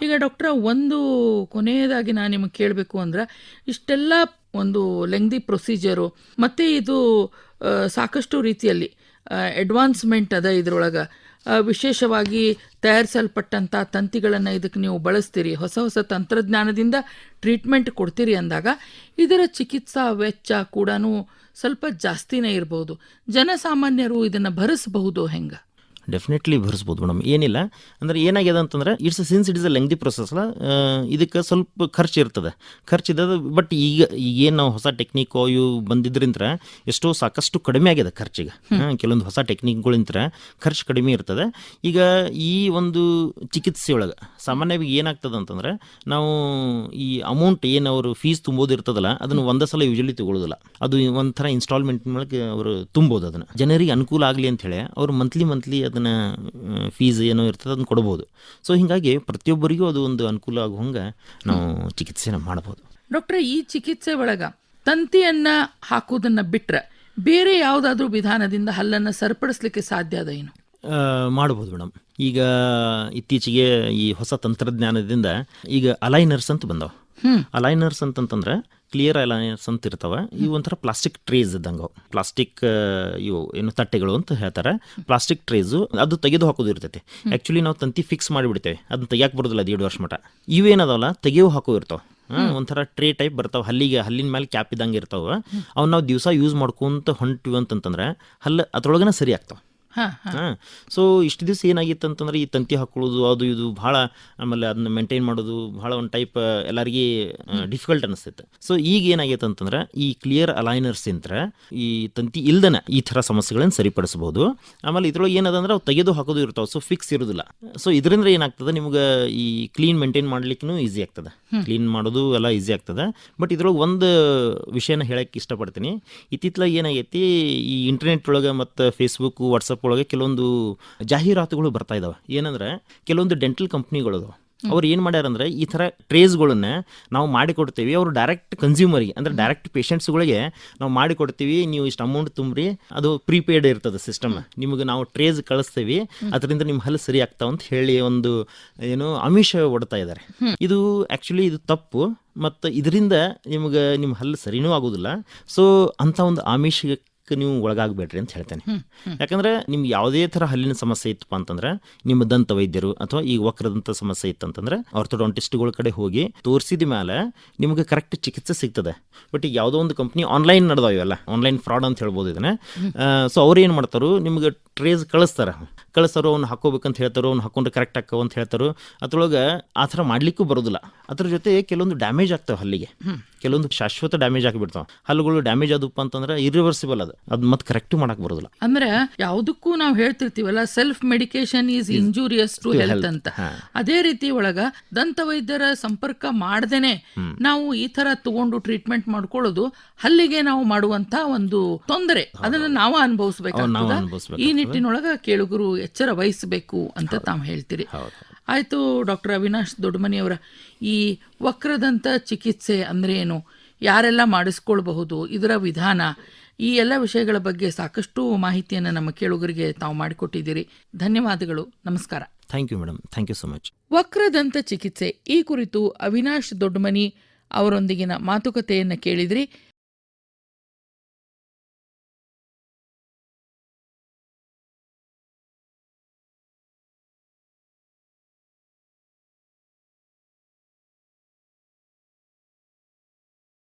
ಈಗ ಡಾಕ್ಟರ್ ಒಂದು ಕೊನೆಯದಾಗಿ ನಾನು ನಿಮಗೆ ಕೇಳಬೇಕು ಅಂದ್ರೆ ಇಷ್ಟೆಲ್ಲ ಒಂದು ಲೆಂಗ್ದಿ ಪ್ರೊಸೀಜರು ಮತ್ತೆ ಇದು ಸಾಕಷ್ಟು ರೀತಿಯಲ್ಲಿ ಅಡ್ವಾನ್ಸ್ಮೆಂಟ್ ಅದ ಇದರೊಳಗೆ. ವಿಶೇಷವಾಗಿ ತಯಾರಿಸಲ್ಪಟ್ಟಂಥ ತಂತಿಗಳನ್ನು ಇದಕ್ಕೆ ನೀವು ಬಳಸ್ತೀರಿ ಹೊಸ ಹೊಸ ತಂತ್ರಜ್ಞಾನದಿಂದ ಟ್ರೀಟ್ಮೆಂಟ್ ಕೊಡ್ತೀರಿ ಅಂದಾಗ ಇದರ ಚಿಕಿತ್ಸಾ ವೆಚ್ಚ ಕೂಡ ಸ್ವಲ್ಪ ಜಾಸ್ತಿನೇ ಇರ್ಬೋದು. ಜನಸಾಮಾನ್ಯರು ಇದನ್ನು ಭರಿಸಬಹುದು ಹೆಂಗೆ? ಡೆಫಿನೆಟ್ಲಿ ಭರಿಸ್ಬೋದು ಮೇಡಮ್. ಏನಿಲ್ಲ. ಅಂದ್ರೆ ಏನಾಗಿದೆ ಅಂತಂದ್ರೆ it's since it is a lengthy process ಅಲ್ಲ. ಇದಕ್ಕೆ ಸ್ವಲ್ಪ ಖರ್ಚು ಇರ್ತದೆ. ಖರ್ಚು ಇದೆ ಬಟ್ ಈಗ ಏನು ನಾವು ಹೊಸ ಟೆಕ್ನಿಕ್ ಇವು ಬಂದಿದ್ರಿಂದ ಎಷ್ಟೋ ಸಾಕಷ್ಟು ಕಡಿಮೆ ಆಗಿದೆ ಖರ್ಚಿಗೆ. ಕೆಲವೊಂದು ಹೊಸ ಟೆಕ್ನಿಕ್ಗಳಿಂದ ಖರ್ಚು ಕಡಿಮೆ ಇರ್ತದೆ. ಈಗ ಈ ಒಂದು ಚಿಕಿತ್ಸೆ ಒಳಗೆ ಸಾಮಾನ್ಯವಾಗಿ ಏನಾಗ್ತದೆ ಅಂತಂದ್ರೆ ನಾವು ಈ ಅಮೌಂಟ್ ಏನು ಅವರು ಫೀಸ್ ತುಂಬೋದು ಇರ್ತದಲ್ಲ ಅದನ್ನು ಒಂದೇ ಸಲ ಯೂಶಲಿ ತಗೊಳ್ಳೋದಿಲ್ಲ ಅದು ಒಂಥರ ಇನ್ಸ್ಟಾಲ್ಮೆಂಟ್ ಮೂಲಕ ಅವರು ತುಂಬೋದು ಅದನ್ನು. ಜನರಿಗೆ ಅನುಕೂಲ ಆಗಲಿ ಅಂತ ಹೇಳಿ ಅವರು ಮಂತ್ಲಿ ಮಂತ್ಲಿ ಅದನ್ನು ಫೀಸ್ ಏನೋ ಇರ್ತದೆ ಅದನ್ನು ಕೊಡ್ಬೋದು. ಸೊ ಹೀಗಾಗಿ ಪ್ರತಿಯೊಬ್ಬರಿಗೂ ಅದು ಒಂದು ಅನುಕೂಲ ಆಗುವಂಗೆ ನಾವು ಚಿಕಿತ್ಸೆನ ಮಾಡ್ಬೋದು. ಡಾಕ್ಟ್ರೆ ಈ ಚಿಕಿತ್ಸೆ ಒಳಗೆ ತಂತಿಯನ್ನ ಹಾಕೋದನ್ನ ಬಿಟ್ರೆ ಬೇರೆ ಯಾವುದಾದ್ರೂ ವಿಧಾನದಿಂದ ಹಲ್ಲನ್ನು ಸರಿಪಡಿಸ್ಲಿಕ್ಕೆ ಸಾಧ್ಯ ಅದ ಏನು? ಮಾಡ್ಬೋದು ಮೇಡಮ್ ಈಗ ಇತ್ತೀಚೆಗೆ ಈ ಹೊಸ ತಂತ್ರಜ್ಞಾನದಿಂದ ಈಗ ಅಲೈನರ್ಸ್ ಅಂತ ಬಂದವು. ಅಲೈನರ್ಸ್ ಅಂತಂತಂದ್ರೆ ಕ್ಲಿಯರ್ ಅಲೈನ್ಸ್ ಅಂತ ಇರ್ತವೆ ಇವು ಒಂಥರ ಪ್ಲಾಸ್ಟಿಕ್ ಟ್ರೇಸ್ ಇದ್ದಂಗೆ ಪ್ಲಾಸ್ಟಿಕ್ ಇವು ಏನು ತಟ್ಟೆಗಳು ಅಂತ ಹೇಳ್ತಾರೆ. ಪ್ಲಾಸ್ಟಿಕ್ ಟ್ರೇಸು ಅದು ತೆಗೆದು ಹಾಕೋದು ಇರ್ತೈತಿ. ಆ್ಯಕ್ಚುಲಿ ನಾವು ತಂತಿ ಫಿಕ್ಸ್ ಮಾಡಿಬಿಡ್ತೇವೆ. ಅದನ್ನ ತೆಗಿಯಕ್ಕೆ ಬರೋದಿಲ್ಲ ಅದು ಎರಡು ವರ್ಷ ಮಟ. ಇವೇನದಾವಲ್ಲ ತೆಗೆಯೋ ಹಾಕೋ ಇರ್ತಾವೆ. ಒಂಥರ ಟ್ರೇ ಟೈಪ್ ಬರ್ತಾವೆ. ಹಲ್ಲಿಗೆ ಹಲ್ಲಿನ ಮೇಲೆ ಕ್ಯಾಪ್ ಇದ್ದಂಗೆ ಇರ್ತಾವೆ. ಅವ್ನು ನಾವು ದಿವಸ ಯೂಸ್ ಮಾಡ್ಕೊಂತ ಹೊಂಟಿವಿ ಅಂತಂತಂದ್ರೆ ಹಲ್ಲು ಅದ್ರೊಳಗನ ಸರಿ ಆಗ್ತಾವೆ. ಹಾ ಸೊ ಇಷ್ಟು ದಿವಸ ಏನಾಗಿತ್ತು ಅಂತಂದ್ರೆ ಈ ತಂತಿ ಹಾಕೊಳ್ಳೋದು ಅದು ಇದು ಭಾಳ ಆಮೇಲೆ ಅದನ್ನ ಮೇಂಟೈನ್ ಮಾಡೋದು ಭಾಳ ಒಂದು ಟೈಪ್ ಎಲ್ಲರಿಗೆ ಡಿಫಿಕಲ್ಟ್ ಅನಿಸ್ತೈತೆ. ಸೊ ಈಗ ಏನಾಗೈತೆ ಅಂತಂದ್ರೆ ಈ ಕ್ಲಿಯರ್ ಅಲೈನರ್ಸ್ ಇಂತ್ರ ಈ ತಂತಿ ಇಲ್ದನ ಈ ಥರ ಸಮಸ್ಯೆಗಳನ್ನು ಸರಿಪಡಿಸಬಹುದು. ಆಮೇಲೆ ಇದ್ರೊಳಗೆ ಏನದಂದ್ರೆ ಅವು ತೆಗೆದು ಹಾಕೋದು ಇರ್ತಾವೆ ಸೊ ಫಿಕ್ಸ್ ಇರೋದಿಲ್ಲ. ಸೊ ಇದರಿಂದ ಏನಾಗ್ತದೆ ನಿಮ್ಗೆ ಈ ಕ್ಲೀನ್ ಮೇಂಟೈನ್ ಮಾಡ್ಲಿಕ್ಕೂ ಈಸಿ ಆಗ್ತದೆ. ಕ್ಲೀನ್ ಮಾಡೋದು ಎಲ್ಲ ಈಸಿ ಆಗ್ತದೆ. ಬಟ್ ಇದ್ರೊಳಗೆ ಒಂದು ವಿಷಯನ ಹೇಳಕ್ಕೆ ಇಷ್ಟಪಡ್ತೀನಿ. ಇತ್ತಿತ್ತಲಾಗ ಏನಾಗೈತಿ ಈ ಇಂಟರ್ನೆಟ್ ಒಳಗೆ ಮತ್ತು ಫೇಸ್ಬುಕ್ ವಾಟ್ಸಪ್ ಒಳಗೆ ಕೆಲವೊಂದು ಜಾಹೀರಾತುಗಳು ಬರ್ತಾ ಇದಾವೆ. ಏನಂದ್ರೆ ಕೆಲವೊಂದು ಡೆಂಟಲ್ ಕಂಪ್ನಿಗಳು ಅದಾವ. ಅವ್ರು ಏನು ಮಾಡ್ಯಾರಂದ್ರೆ ಈ ಥರ ಟ್ರೇಸ್ಗಳನ್ನ ನಾವು ಮಾಡಿಕೊಡ್ತೀವಿ. ಅವರು ಡೈರೆಕ್ಟ್ ಕನ್ಸ್ಯೂಮರಿಗೆ ಅಂದರೆ ಡೈರೆಕ್ಟ್ ಪೇಷಂಟ್ಸ್ಗಳಿಗೆ ನಾವು ಮಾಡಿಕೊಡ್ತೀವಿ. ನೀವು ಇಷ್ಟು ಅಮೌಂಟ್ ತುಂಬ್ರಿ ಅದು ಪ್ರೀಪೇಯ್ಡ್ ಇರ್ತದೆ ಸಿಸ್ಟಮ್ ನಿಮಗೆ ನಾವು ಟ್ರೇಸ್ ಕಳಿಸ್ತೀವಿ. ಅದರಿಂದ ನಿಮ್ಮ ಹಲ್ಲು ಸರಿ ಆಗ್ತಾವ ಅಂತ ಹೇಳಿ ಒಂದು ಏನು ಆಮಿಷ ಒಡ್ತಾ ಇದ್ದಾರೆ ಇದು ಆ್ಯಕ್ಚುಲಿ ಇದು ತಪ್ಪು. ಮತ್ತು ಇದರಿಂದ ನಿಮಗೆ ನಿಮ್ಮ ಹಲ್ಲು ಸರಿನೂ ಆಗೋದಿಲ್ಲ. ಸೊ ಅಂಥ ಒಂದು ಆಮಿಷಕ್ಕೆ ನೀವು ಒಳಗಾಗಬೇಡ್ರಿ ಅಂತ ಹೇಳ್ತೇನೆ. ಯಾಕಂದ್ರೆ ನಿಮ್ಗೆ ಯಾವುದೇ ಥರ ಹಲ್ಲಿನ ಸಮಸ್ಯೆ ಇತ್ತಪ್ಪ ಅಂತಂದ್ರೆ ನಿಮ್ಮ ದಂತ ವೈದ್ಯರು ಅಥವಾ ಈ ವಕ್ರದಂತ ಸಮಸ್ಯೆ ಇತ್ತಂತಂದ್ರೆ ಆರ್ಥೋಡಾಂಟಿಸ್ಟ್ಗಳ ಕಡೆ ಹೋಗಿ ತೋರಿಸಿದ ಮೇಲೆ ನಿಮಗೆ ಕರೆಕ್ಟ್ ಚಿಕಿತ್ಸೆ ಸಿಗ್ತದೆ. ಬಟ್ ಈಗ ಯಾವುದೋ ಒಂದು ಕಂಪ್ನಿ ಆನ್ಲೈನ್ ನಡೆದಾವ ಇವೆಲ್ಲ ಆನ್ಲೈನ್ ಫ್ರಾಡ್ ಅಂತ ಹೇಳ್ಬೋದು ಇದನ್ನ. ಸೊ ಅವ್ರು ಏನು ಮಾಡ್ತಾರೋ ನಿಮ್ಗೆ ಟ್ರೇಸ್ ಕಳಿಸ್ತಾರೆ. ಕಳಿಸ್ತಾರೋ ಅವ್ನು ಹಾಕೋಬೇಕಂತ ಹೇಳ್ತಾರೋ ಅವ್ನು ಹಾಕೊಂಡ್ರೆ ಕರೆಕ್ಟ್ ಹಾಕೋ ಅಂತ ಹೇಳ್ತಾರೋ ಅದ್ರೊಳಗೆ ಆ ಥರ ಮಾಡ್ಲಿಕ್ಕೂ ಬರೋದಿಲ್ಲ. ಅದ್ರ ಜೊತೆ ಕೆಲವೊಂದು ಡ್ಯಾಮೇಜ್ ಆಗ್ತಾವೆ ಹಲ್ಲಿಗೆ. ಕೆಲವೊಂದು ಶಾಶ್ವತ ಡ್ಯಾಮೇಜ್ ಆಗಿಬಿಡ್ತಾವೆ. ಹಲ್ಲುಗಳು ಡ್ಯಾಮೇಜ್ ಆದಪ್ಪ ಅಂತಂದ್ರೆ ಇರಿವರ್ಸಿಬಲ್ ಅದು. ಅದು ಮತ್ ಕರೆಕ್ಟ್ ಮಾಡಕ್ ಬರೋದಿಲ್ಲ. ಅಂದ್ರೆ ಯಾವುದಕ್ಕೂ ನಾವು ಹೇಳ್ತಿರ್ತೀವಲ್ಲ self medication is injurious to health ಅಂತ. ಅದೇ ರೀತಿ ಒಳಗ ದಂತ ವೈದ್ಯರ ಸಂಪರ್ಕ ಮಾಡ್ದೇನೆ ನಾವು ಈ ತರ ತಗೊಂಡು ಟ್ರೀಟ್ಮೆಂಟ್ ಮಾಡ್ಕೊಳ್ಳೋದು ಹಲ್ಲಿಗೆ ನಾವು ಮಾಡುವಂತ ಒಂದು ತೊಂದರೆ. ಅದನ್ನ ನಾವು ಅನುಭವಿಸ್ಬೇಕಾಗ್ತದ. ಅನುಭವಿಸ್ಬೇಕು ಈ ನಿಟ್ಟಿನೊಳಗ ಕೇಳುಗರು ಎಚ್ಚರ ವಹಿಸಬೇಕು ಅಂತ ತಾವು ಹೇಳ್ತೀರಿ. ಆಯ್ತು ಡಾಕ್ಟರ್ ಅವಿನಾಶ್ ದೊಡ್ಡಮನಿಯವರ ಈ ವಕ್ರದಂತ ಚಿಕಿತ್ಸೆ ಅಂದ್ರೆ ಏನು? ಯಾರೆಲ್ಲ ಮಾಡಿಸ್ಕೊಳ್ಬಹುದು? ಇದರ ವಿಧಾನ? ಈ ಎಲ್ಲ ವಿಷಯಗಳ ಬಗ್ಗೆ ಸಾಕಷ್ಟು ಮಾಹಿತಿಯನ್ನು ನಮ್ಮ ಕೇಳುಗರಿಗೆ ತಾವು ಮಾಡಿಕೊಟ್ಟಿದ್ದೀರಿ. ಧನ್ಯವಾದಗಳು. ನಮಸ್ಕಾರ. Thank you madam thank you so much ವಕ್ರದಂತ ಚಿಕಿತ್ಸೆ. ಈ ಕುರಿತು ಅವಿನಾಶ್ ದೊಡ್ಡಮನಿ ಅವರೊಂದಿಗಿನ ಮಾತುಕತೆಯನ್ನು ಕೇಳಿದ್ರಿ.